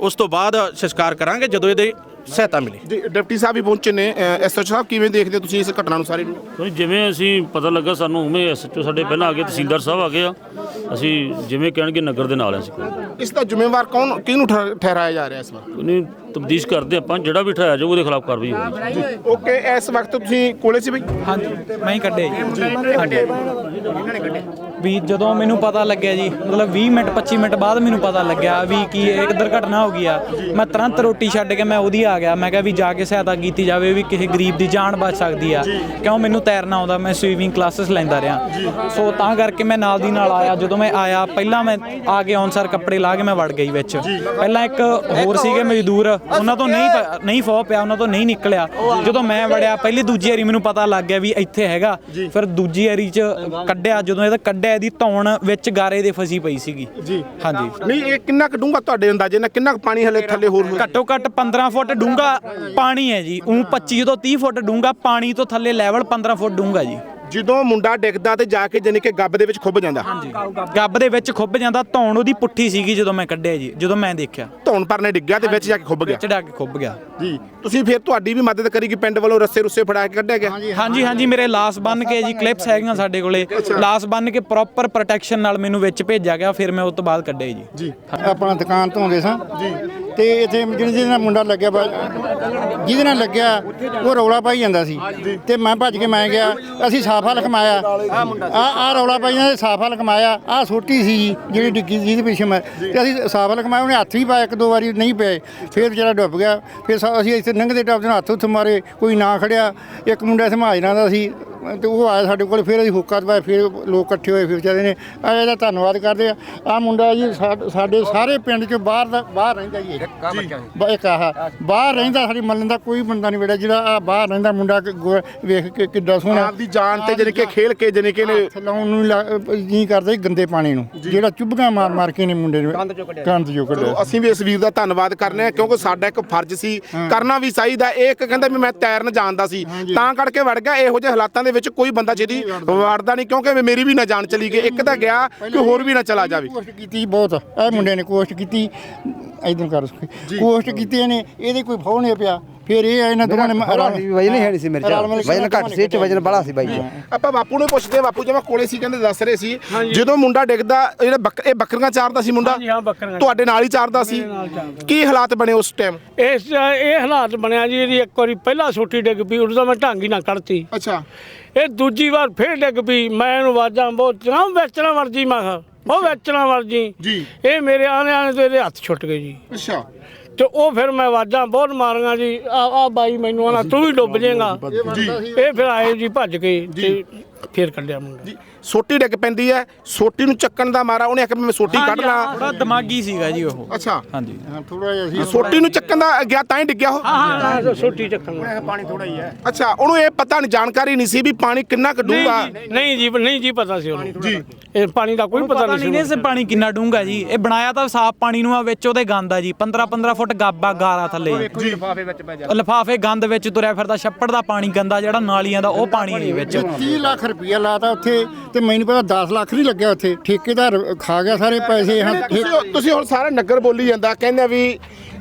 ਉਸ ਤੋਂ ਬਾਅਦ ਸੰਸਕਾਰ ਕਰਾਂਗੇ ਜਦੋਂ ਇਹਦੀ ਸਹਾਇਤਾ ਮਿਲੀ। ਜੀ ਡਿਪਟੀ ਸਾਹਿਬ ਵੀ ਪਹੁੰਚੇ ਨੇ ਐਸਐਚ ਸਾਹਿਬ ਕਿਵੇਂ ਦੇਖਦੇ ਹੋ ਤੁਸੀਂ ਇਸ ਘਟਨਾ ਨੂੰ ਸਾਰੀ ਨੂੰ? ਜਿਵੇਂ ਅਸੀਂ ਪਤਾ ਲੱਗਾ ਸਾਨੂੰ ਉਵੇਂ ਐਸਐਚਓ ਸਾਡੇ ਪਹਿਲਾਂ ਆ ਗਏ ਤਹਿਸੀਲਦਾਰ ਸਾਹਿਬ ਆ ਗਏ ਆ। ਅਸੀਂ ਜਿਵੇਂ ਕਹਿਣਗੇ ਨਗਰ ਦੇ ਨਾਲ ਆ ਅਸੀਂ। ਇਸ ਦਾ ਜ਼ਿੰਮੇਵਾਰ ਕੌਣ ਕਿਹਨੂੰ ਠਹਿ- ਠਹਿਰਾਇਆ ਜਾ ਰਿਹਾ ਇਸ ਵਾਰ? ਨਹੀਂ ਤਬਦੀਸ਼ ਕਰਦੇ ਆਪਾਂ ਜਿਹੜਾ ਵੀ ਠਾਇਆ ਜਾਊ ਉਹਦੇ ਖਿਲਾਫ ਕਾਰਵਾਈ ਹੋਊਗੀ। ਓਕੇ ਇਸ ਵਕਤ ਤੁਸੀਂ ਕੋਲੇ ਸੀ ਬਈ? ਹਾਂਜੀ ਮੈਂ ਹੀ ਕੱਢਿਆ ਜੀ। ਵੀ ਜਦੋਂ ਮੈਨੂੰ ਪਤਾ ਲੱਗਿਆ ਜੀ ਮਤਲਬ 20 ਮਿੰਟ 25 ਮਿੰਟ ਬਾਅਦ ਮੈਨੂੰ ਪਤਾ ਲੱਗਿਆ ਵੀ ਕੀ ਇੱਕ ਦੁਰਘਟਨਾ ਹੋ ਗਈ ਆ। ਮੈਂ ਤੁਰੰਤ ਰੋਟੀ ਛੱਡ ਕੇ ਮੈਂ ਉਹਦੀ ਆ ਗਿਆ। ਮੈਂ ਕਿਹਾ ਵੀ ਜਾ ਕੇ ਸਹਾਇਤਾ ਕੀਤੀ ਜਾਵੇ ਵੀ ਕਿਸੇ ਗਰੀਬ ਦੀ ਜਾਨ ਬਚ ਸਕਦੀ ਆ। ਕਿਉਂ ਮੈਨੂੰ ਤੈਰਨਾ ਆਉਂਦਾ ਮੈਂ ਸਵੀਮਿੰਗ ਕਲਾਸਿਸ ਲੈਂਦਾ ਰਿਹਾ। ਸੋ ਤਾਂ ਕਰਕੇ ਮੈਂ ਨਾਲ ਦੀ ਨਾਲ ਆਇਆ। ਜਦੋਂ ਮੈਂ ਆਇਆ ਪਹਿਲਾਂ ਮੈਂ ਆ ਕੇ ਅਨਸਰ ਕੱਪੜੇ ਲਾ ਕੇ ਮੈਂ ਵੜ ਗਈ ਵਿੱਚ। ਪਹਿਲਾਂ ਇੱਕ ਹੋਰ ਸੀਗੇ ਮਜ਼ਦੂਰ। ਉਹਨਾਂ ਤੋਂ ਨਹੀਂ ਪ- ਨਹੀਂ ਫੋ ਪਿਆ ਉਹਨਾਂ ਤੋਂ ਨਹੀਂ ਨਿਕਲਿਆ। ਜਦੋਂ ਮੈਂ ਵੜਿਆ ਪਹਿਲੀ ਦੂਜੀ ਵਾਰੀ ਮੈਨੂੰ ਪਤਾ ਲੱਗ ਗਿਆ ਵੀ ਇੱਥੇ ਹੈਗਾ। ਫਿਰ ਦੂਜੀ ਵਾਰੀ ਚ ਕੱਢਿਆ ਜਦੋਂ ਇਹਦਾ ਕੱਢਿਆ ਇਹਦੀ ਧੌਣ ਵਿੱਚ ਗਾਰੇ ਦੇ ਫਸੀ ਪਈ ਸੀਗੀ। ਜੀ। ਹਾਂਜੀ। ਨਹੀਂ ਇਹ ਕਿੰਨਾ ਕੁ ਡੂੰਘਾ ਤੁਹਾਡੇ ਅੰਦਾਜ਼ੇ ਨਾਲ ਕਿੰਨਾ ਕੁ ਪਾਣੀ ਹਲੇ ਥੱਲੇ ਹੋਰ ਹੋ ਘੱਟੋ ਘੱਟ 15 ਫੁੱਟ ਡੂੰਘਾ ਪਾਣੀ ਹੈ ਜੀ। ਉਹ 25 ਤੋਂ 30 ਫੁੱਟ ਡੂੰਘਾ ਪਾਣੀ ਤੋਂ ਥੱਲੇ ਲੈਵਲ 15 ਫੁੱਟ ਡੂੰਘਾ ਜੀ। ਜਦੋਂ ਮੁੰਡਾ ਡਿੱਗਦਾ ਤੇ ਜਾ ਕੇ ਜਾਨੀ ਕਿ ਗੱਬ ਦੇ ਵਿੱਚ ਖੁੱਭ ਜਾਂਦਾ। ਗੱਬ ਦੇ ਵਿੱਚ ਖੁੱਭ ਜਾਂਦਾ ਧੌਣ ਉਹਦੀ ਪੁੱਠੀ ਸੀਗੀ ਜਦੋਂ ਮੈਂ ਕੱਢਿਆ ਜੀ ਜਦੋਂ ਮੈਂ ਦੇਖਿਆ। ਧੌਣ ਪਰਨੇ ਡਿੱਗਿਆ ਤੇ ਵਿੱਚ ਜਾ ਕੇ ਖੁੱਭ ਗਿਆ। ਵਿੱਚ ਡਾ ਕੇ ਖੁੱਭ ਗਿਆ। ਜੀ ਤੁਸੀਂ ਫਿਰ ਤੁਹਾਡੀ ਵੀ ਮਦਦ ਕਰੀ ਕਿ ਪਿੰਡ ਵੱਲੋਂ ਰੱਸੇ ਰੁੱਸੇ ਫੜਾ ਕੇ ਕੱਢਿਆ ਗਿਆ? ਹਾਂਜੀ ਹਾਂਜੀ। ਮੇਰੇ ਲਾਸ ਬੰਨ ਕੇ ਜੀ ਕਲਿੱਪਸ ਹੈਗੀਆਂ ਸਾਡੇ ਕੋਲੇ। ਲਾਸ ਬੰਨ ਕੇ ਪ੍ਰੋਪਰ ਪ੍ਰੋਟੈਕਸ਼ਨ ਨਾਲ ਮੈਨੂੰ ਵਿੱਚ ਭੇਜਿਆ ਗਿਆ ਫਿਰ ਮੈਂ ਉਸ ਤੋਂ ਬਾਅਦ ਕੱਢਿਆ ਜੀ। ਜੀ। ਆਪਣਾ ਦੁਕਾਨ ਤੋਂ ਆਉਂਦੇ ਸਾਂ। ਜੀ। ਤੇ ਇੱਥੇ ਜਿਹੜੇ ਜਿਹਦੇ ਨਾਲ ਮੁੰਡਾ ਲੱਗਿਆ ਵਾ- ਜਿਹਦੇ ਨਾਲ ਲੱਗਿਆ ਉਹ ਰੌਲਾ ਪਾਈ ਜਾਂਦਾ ਸੀ। ਤੇ ਮੈਂ ਭੱਜ ਕੇ ਮੈਂ ਗਿਆ ਅਸੀਂ ਸਾਫਾ ਲਖਮਾਇਆ ਆ ਆ ਰੌਲਾ ਪਾਈ ਜਾਂਦਾ ਸਾਫਾ ਲਖਮਾਇਆ ਆ ਸੋਟੀ ਸੀ ਜੀ, ਜਿਹੜੀ ਡਿੱਗੀ ਸੀ ਜਿਹਦੇ ਪਿੱਛੇ ਮੈਂ। ਤੇ ਅਸੀਂ ਸਾਫਾ ਲਖਮਾਇਆ ਉਹਨੇ ਹੱਥ ਵੀ ਪਾਇਆ ਇੱਕ ਦੋ ਵਾਰੀ ਨਹੀਂ ਪਏ। ਫਿਰ ਵਿਚਾਰਾ ਡੁੱਬ ਗਿਆ। ਫਿਰ ਸਾ- ਅਸੀਂ ਇੱਥੇ ਲੰਘਦੇ ਟੱਪਦੇ ਨਾਲ ਹੱਥ ਉੱਥੇ ਮਾਰੇ ਕੋਈ ਨਾ ਖੜਿਆ। ਇੱਕ ਮੁੰਡਾ ਸਮਾਜਣਾ ਦਾ ਸੀ ਤੇ ਉਹ ਆਇਆ ਸਾਡੇ ਕੋਲ ਫਿਰ ਅਸੀਂ ਹੁੱਕਾ ਦਵਾਇਆ ਫਿਰ ਲੋਕ ਇਕੱਠੇ ਹੋਏ ਫਿਰ ਵਿਚਾਰੇ ਨੇ ਆ ਇਹਦਾ ਧੰਨਵਾਦ ਕਰਦੇ ਆ। ਆ ਮੁੰਡਾ ਜੀ ਸਾ- ਸਾਡੇ ਸਾਰੇ ਪਿੰਡ ਚੋਂ ਬਾਹਰ ਦਾ ਬਾਹਰ ਰਹਿੰਦਾ ਜੀ ਇਹ। ਬ- ਇੱਕ ਆਹ ਬਾਹਰ ਰਹਿੰਦਾ ਸਾਡੀ ਮੱਲਣ ਦਾ ਕੋਈ ਬੰਦਾ ਨਹੀਂ ਬੇਟਾ ਜਿਹੜਾ ਆ ਬਾਹਰ ਰਹਿੰਦਾ ਮੁੰਡਾ ਕਿ ਗੋ- ਵੇਖ ਕੇ ਕਿੱਡਾ ਸੋਹਣਾ। ਆਪਦੀ ਜਾਨ ਤੇ ਜਾਨੀ ਕਿ ਖੇਲ ਕੇ ਜਾਨੀ ਕਿ ਨੇ ਹੱਥ ਲਾਉਣ ਨੂੰ ਨਹੀਂ ਕਰਦਾ ਜੀ ਗੰਦੇ ਪਾਣੀ ਨੂੰ। ਜਿਹੜਾ ਚੁੱਭਗਾ ਮਾਰ ਮਾਰ ਕੇ ਨੇ ਮੁੰਡੇ ਨੂੰ ਕੰਧ ਚੋਂ ਕੱਢਿਆ। ਅਸੀਂ ਵੀ ਇਸ ਵੀਰ ਦਾ ਧੰਨਵਾਦ ਕਰਨੇ ਆ ਕਿਉਂਕਿ ਸਾਡਾ ਇੱਕ ਫਰਜ਼ ਸੀ ਕਰਨਾ ਵੀ ਚਾਹੀਦਾ। ਇਹ ਇੱਕ ਕਹਿੰਦਾ ਵੀ ਮੈਂ ਤੈਰਨ ਜਾਣਦਾ ਸੀ। ਤਾਂ ਕਰਕੇ ਵੜ ਗਿਆ ਇਹੋ ਜਿਹੇ ਹਾਲਾਤਾਂ ਦੇ ਵਿੱਚ ਕੋਈ ਬੰਦਾ ਜਿਹਦੀ ਵੜਦਾ। ਨਹੀਂ ਕਿਉਂਕਿ ਮੇਰੀ ਵੀ ਨਾ ਜਾਨ ਚਲੀ ਗਈ। ਇੱਕ ਤਾਂ ਗਿਆ ਕਿ ਹੋਰ ਵੀ ਨਾ ਚਲਾ ਜਾਵੇ। ਕੋਸ਼ਟ ਕੀਤੀ ਬਹੁਤ। ਇਹ ਮੁੰਡੇ ਨੇ ਕੋਸ਼ਟ ਕੀਤੀ। ਇਦਾਂ ਕਰ ਕੋਸ਼ਟ ਕੀਤੀ ਇਹਨੇ ਇਹਦੇ ਕੋਈ ਫੌ ਨਹੀਂ ਪਿਆ। ਫਿਰ ਇਹ ਇਹਨਾਂ ਦੋਵਾਂ ਨੇ ਮ- ਰਲ- ਵਜਨ ਹੀ ਹੈ ਨਹੀਂ ਸੀ ਮੇਰੇ ਰਲ ਮਿਲ ਚ ਕੇ ਵਜਨ ਘੱਟ ਸੀ ਇਹ ਚ ਵਜਨ ਬੜਾ ਸੀ ਬਾਈ ਜੀ। ਆਪਾਂ ਬਾਪੂ ਨੂੰ ਪੁੱਛਦੇ ਆ, ਬਾਪੂ ਜਿਵੇਂ ਕੋਲੇ ਸੀ ਕਹਿੰਦੇ ਦੱਸ ਰਹੇ ਸੀ ਜਦੋਂ ਮੁੰਡਾ ਡਿੱਗਦਾ ਜਿਹੜਾ ਬੱਕ- ਇਹ ਬੱਕਰੀਆਂ ਚਾਰਦਾ ਸੀ ਮੁੰਡਾ? ਹਾਂ ਬੱਕਰੀਆਂ। ਤੁਹਾਡੇ ਨਾਲ ਹੀ ਚਾਰਦਾ ਸੀ? ਕੀ ਹਾਲਾਤ ਬਣੇ ਉਸ ਟਾਈਮ ਇਸ ਇਹ ਹਾਲਾਤ ਬਣਿਆ ਜੀ ਇਹਦੀ ਇੱਕ ਵਾਰੀ ਪਹਿਲਾਂ ਛੋਟੀ ਡਿੱਗ ਪਈ ਉਦੋਂ ਤਾਂ ਮੈਂ ਢੰਗ ਹੀ ਨਾ ਕੱਢਤੀ। ਅੱਛਾ। ਇਹ ਦੂਜੀ ਵਾਰ ਫੇਰ ਡਿੱਗ ਪਈ ਮੈਂ ਇਹਨੂੰ ਆਵਾਜ਼ਾਂ ਬਹੁਤ ਚਣਾ ਵੇਚਣਾ ਵਰਜੀ ਮੈਂ ਕਿਹਾ ਉਹ ਵੇਚਣਾ ਵਰਜੀ ਜੀ। ਇਹ ਇਹ ਮੇਰੇ ਆਨੇ ਆਨੇ ਤੋਂ ਇਹਦੇ ਹੱਥ ਛੁੱਟ ਗਏ ਜੀ। ਅੱਛਾ। ਤੇ ਉਹ ਫਿਰ ਮੈਂ ਆਵਾਜ਼ਾਂ ਬਹੁਤ ਮਾਰੀਆਂ ਜੀ। ਆ ਆ ਬਾਈ ਮੈਨੂੰ ਆਣਾ ਤੂੰ ਵੀ ਡੁੱਬ ਜਾਏਗਾ। ਇਹ ਫਿਰ ਆਏ ਜੀ ਭੱਜ ਕੇ ਤੇ ਫੇਰ ਕੱਢਿਆ ਮੁੰਡਾ। ਜੀ ਸੋਟੀ ਡਿੱਗ ਪੈਂਦੀ ਹੈ। ਸੋਟੀ ਨੂੰ ਚੱਕਣ ਦਾ ਮਾਰਾ ਉਹਨੇ ਆਖਿਆ ਮੈਂ ਸੋਟੀ ਕੱਢ ਲਾਂ। ਥੋੜਾ ਦਿਮਾਗੀ ਸੀਗਾ ਜੀ ਉਹ। ਅੱਛਾ। ਹਾਂਜੀ। ਥੋੜਾ ਜਿਹਾ ਸੀ। ਸੋਟੀ ਨੂੰ ਚੱਕਣ ਦਾ ਗਿਆ ਤਾਂ ਹੀ ਡਿੱਗਿਆ ਉਹ? ਹਾਂ ਛੋਟੀ ਚੱਕਣ ਅੱਛਾ ਉਹਨੂੰ ਇਹ ਪਤਾ ਨਹੀਂ ਜਾਣਕਾਰੀ ਨਹੀਂ ਸੀ ਵੀ ਪਾਣੀ ਕਿੰਨਾ ਕੁ ਡੂੰਘਾ। ਨਹੀਂ ਜੀ ਨਹੀਂ ਜੀ ਪਤਾ ਸੀ ਉਹਨੂੰ। ਜੀ। ਇਹ ਪਾਣੀ ਦਾ ਕੋਈ ਪਤਾ ਨਹੀਂ ਸੀ ਪਾਣੀ ਕਿੰਨਾ ਡੂੰਘਾ ਜੀ। ਇਹ ਬਣਾਇਆ ਤਾਂ ਸਾਫ਼ ਪਾਣੀ ਨੂੰ ਆ ਵਿੱਚ ਉਹਦੇ ਗੰਦ ਆ ਜੀ। 15 15 ਫੁੱਟ ਗਾਬਾ ਗਾਰਾ ਥੱਲੇ। ਜੀ ਲਿਫਾਫੇ ਵਿੱਚ ਪੈ ਜਾ ਲਿਫਾਫੇ ਗੰਦ ਵਿੱਚ ਤੁਰਿਆ ਫਿਰਦਾ ਛੱਪੜ ਦਾ ਪਾਣੀ ਗੰਦਾ ਜਿਹੜਾ ਨਾਲੀਆਂ ਦਾ ਉਹ ਪਾਣੀ ਹੈ ਵਿੱਚ। 30 ਲੱਖ ਰੁਪਇਆ ਲਾਤਾ ਉੱਥੇ ਤੇ ਮੈਨੂੰ ਪਤਾ 10 ਲੱਖ ਨਹੀਂ ਲੱਗਿਆ ਉੱਥੇ। ਠੇਕੇਦਾਰ ਖਾ ਗਿਆ ਸਾਰੇ ਪੈਸੇ ਹਾਂ ਤੁਸੀਂ ਹੁਣ ਸਾਰਾ ਨਗਰ ਬੋਲੀ ਜਾਂਦਾ ਕਹਿੰਦੇ ਵੀ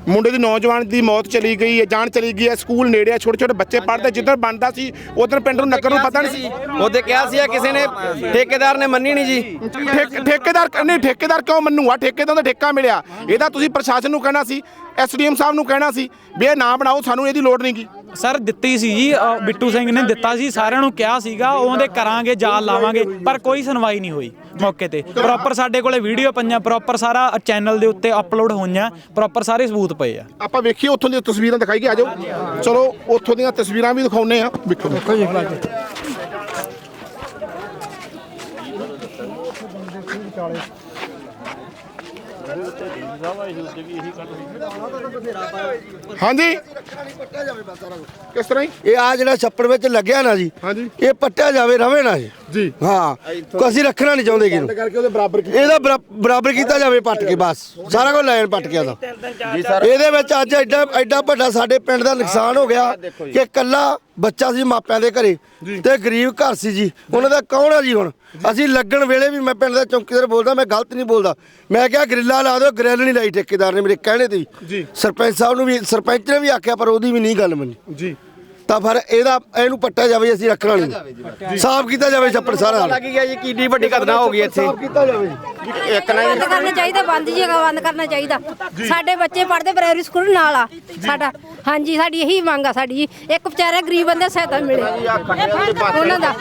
ਮੁੰਡੇ ਦੀ ਨੌਜਵਾਨ ਦੀ ਮੌਤ ਚਲੀ ਗਈ ਹੈ ਜਾਨ ਚਲੀ ਗਈ ਹੈ ਸਕੂਲ ਨੇੜੇ ਆ ਛੋਟੇ ਛੋਟੇ ਬੱਚੇ ਪੜ੍ਹਦੇ ਜਿੱਧਰ ਬਣਦਾ ਸੀ ਉਧਰ ਪਿੰਡ ਨੂੰ ਨਗਰ ਨੂੰ ਪਤਾ ਨਹੀਂ ਸੀ। ਉਹਦੇ ਕਿਹਾ ਸੀ ਕਿਸੇ ਨੇ ਠੇਕੇਦਾਰ ਨੇ ਮੰਨੀ ਨਹੀਂ ਜੀ। ਠੇਕ- ਠੇਕੇਦਾਰ ਨਹੀਂ ਠੇਕੇਦਾਰ ਕਿਉਂ ਮੰਨੂਗਾ? ਠੇਕੇਦਾਰ ਦਾ ਠੇਕਾ ਮਿਲਿਆ। ਇਹਦਾ ਤੁਸੀਂ ਪ੍ਰਸ਼ਾਸਨ ਨੂੰ ਕਹਿਣਾ ਸੀ ਐਸਡੀਐਮ ਸਾਹਿਬ ਨੂੰ ਕਹਿਣਾ ਸੀ ਵੀ ਇਹ ਨਾ ਬਣਾਓ ਸਾਨੂੰ ਇਹਦੀ ਲੋੜ ਨਹੀਂਗੀ ਸਰ ਦਿੱਤੀ ਸੀ ਜੀ, ਅਹ ਬਿੱਟੂ ਸਿੰਘ ਨੇ ਦਿੱਤਾ ਸੀ, ਸਾਰਿਆਂ ਨੂੰ ਕਿਹਾ ਸੀਗਾ, ਉਹਦੇ ਕਰਾਂਗੇ, ਜਾਲ ਲਾਵਾਂਗੇ, ਪਰ ਕੋਈ ਸੁਣਵਾਈ ਨਹੀਂ ਹੋਈ ਮੌਕੇ ਤੇ। ਪ੍ਰੋਪਰ ਸਾਡੇ ਕੋਲੇ ਵੀਡੀਓ ਪਈਆਂ ਪ੍ਰੋਪਰ ਸਾਰਾ ਚੈਨਲ ਦੇ ਉੱਤੇ ਅਪਲੋਡ ਹੋਈਆਂ ਪ੍ਰੋਪਰ ਸਾਰੇ ਸਬੂਤ ਪਏ ਆ। ਆਪਾਂ ਵੇਖੀਏ ਉੱਥੋਂ ਦੀਆਂ ਤਸਵੀਰਾਂ ਦਿਖਾਈ ਆ ਜਾਓ। ਚਲੋ, ਉੱਥੋਂ ਦੀਆਂ ਤਸਵੀਰਾਂ ਵੀ ਦਿਖਾਉਨੇ ਆ ਵੇਖੋ। ਹਾਂਜੀ। ਕਿਸ ਤਰ੍ਹਾਂ ਜੀ? ਇਹ ਆ ਜਿਹੜਾ ਛੱਪੜ ਵਿੱਚ ਲੱਗਿਆ ਨਾ ਜੀ। ਹਾਂਜੀ। ਇਹ ਪੱਟਿਆ ਜਾਵੇ ਰਵੇ ਨਾ ਜੀ। ਜੀ। ਹਾਂ। ਕੋ ਅਸੀਂ ਰੱਖਣਾ ਨਹੀਂ ਚਾਹੁੰਦੇ ਕਿ ਕਰਕੇ ਉਹਦੇ ਬਰਾਬਰ ਕੀਤਾ। ਇਹਦਾ ਬਰਾ- ਬਰਾਬਰ ਕੀਤਾ ਜਾਵੇ ਪੱਟ ਕੇ ਬਸ। ਸਾਰਾ ਕੁਝ ਲੈਣ ਪੱਟ ਕੇ ਦਾ ਇਹਦੇ ਵਿੱਚ ਅੱਜ ਐਡਾ ਐਡਾ ਵੱਡਾ ਸਾਡੇ ਪਿੰਡ ਦਾ ਨੁਕਸਾਨ ਹੋ ਗਿਆ ਕਿ ਕੱਲਾ ਬੱਚਾ ਸੀ ਮਾਪਿਆਂ ਦੇ ਘਰੇ ਤੇ ਗਰੀਬ ਘਰ ਸੀ ਜੀ। ਉਹਨਾਂ ਦਾ ਕੌਣ ਆ ਜੀ ਹੁਣ? ਅਸੀਂ ਲੱਗਣ ਵੇਲੇ ਵੀ ਮੈਂ ਪਿੰਡ ਦਾ ਚੌਕੀਦਾਰ ਬੋਲਦਾ ਮੈਂ ਗਲਤ ਨਹੀਂ ਬੋਲਦਾ। ਮੈਂ ਕਿਹਾ ਗਰਿੱਲਾ ਲਾ ਦਿਓ ਗ੍ਰਿਲ ਨਹੀਂ ਲਾਈ ਠੇਕੇਦਾਰ ਨੇ ਮੇਰੇ ਕਹਿਣੇ ਤੇ ਜੀ। ਸਰਪੰਚ ਸਾਹਿਬ ਨੂੰ ਵੀ ਸਰਪੰਚ ਨੇ ਵੀ ਆਖਿਆ ਪਰ ਉਹਦੀ ਵੀ ਨਹੀਂ ਗੱਲ ਮੰਨੀ। ਜੀ। ਤਾਂ ਫਿਰ ਇਹਦਾ ਇਹਨੂੰ ਪੱਟਿਆ ਜਾਵੇ ਅਸੀਂ ਰੱਖਣਾ ਨਹੀਂ ਸਾਫ਼ ਕੀਤਾ ਜਾਵੇ ਛੱਪੜ ਸਾਰਾ। ਲੱਗ ਗਿਆ ਜੀ ਕਿੰਨੀ ਵੱਡੀ ਘਟਨਾ ਹੋ ਗਈ ਇੱਥੇ। ਕੀਤਾ ਜਾਵੇ। ਇੱਕ ਨਾ ਬੰਦ ਕਰਨਾ ਚਾਹੀਦਾ ਬੰਦ ਜੀ ਬੰਦ ਕਰਨਾ ਚਾਹੀਦਾ। ਸਾਡੇ ਬੱਚੇ ਪੜ੍ਹਦੇ ਪ੍ਰਾਇਮਰੀ ਸਕੂਲ ਨਾਲ ਆ। ਸਾਡਾ ਹਾਂਜੀ ਸਾਡੀ ਇਹੀ ਮੰਗ ਆ ਸਾਡੀ ਜੀ। ਇੱਕ ਵਿਚਾਰੇ ਗਰੀਬ ਬੰਦੇ ਸਹਾਇਤਾ ਮਿਲੇ। ਉਹਨਾਂ ਦਾ।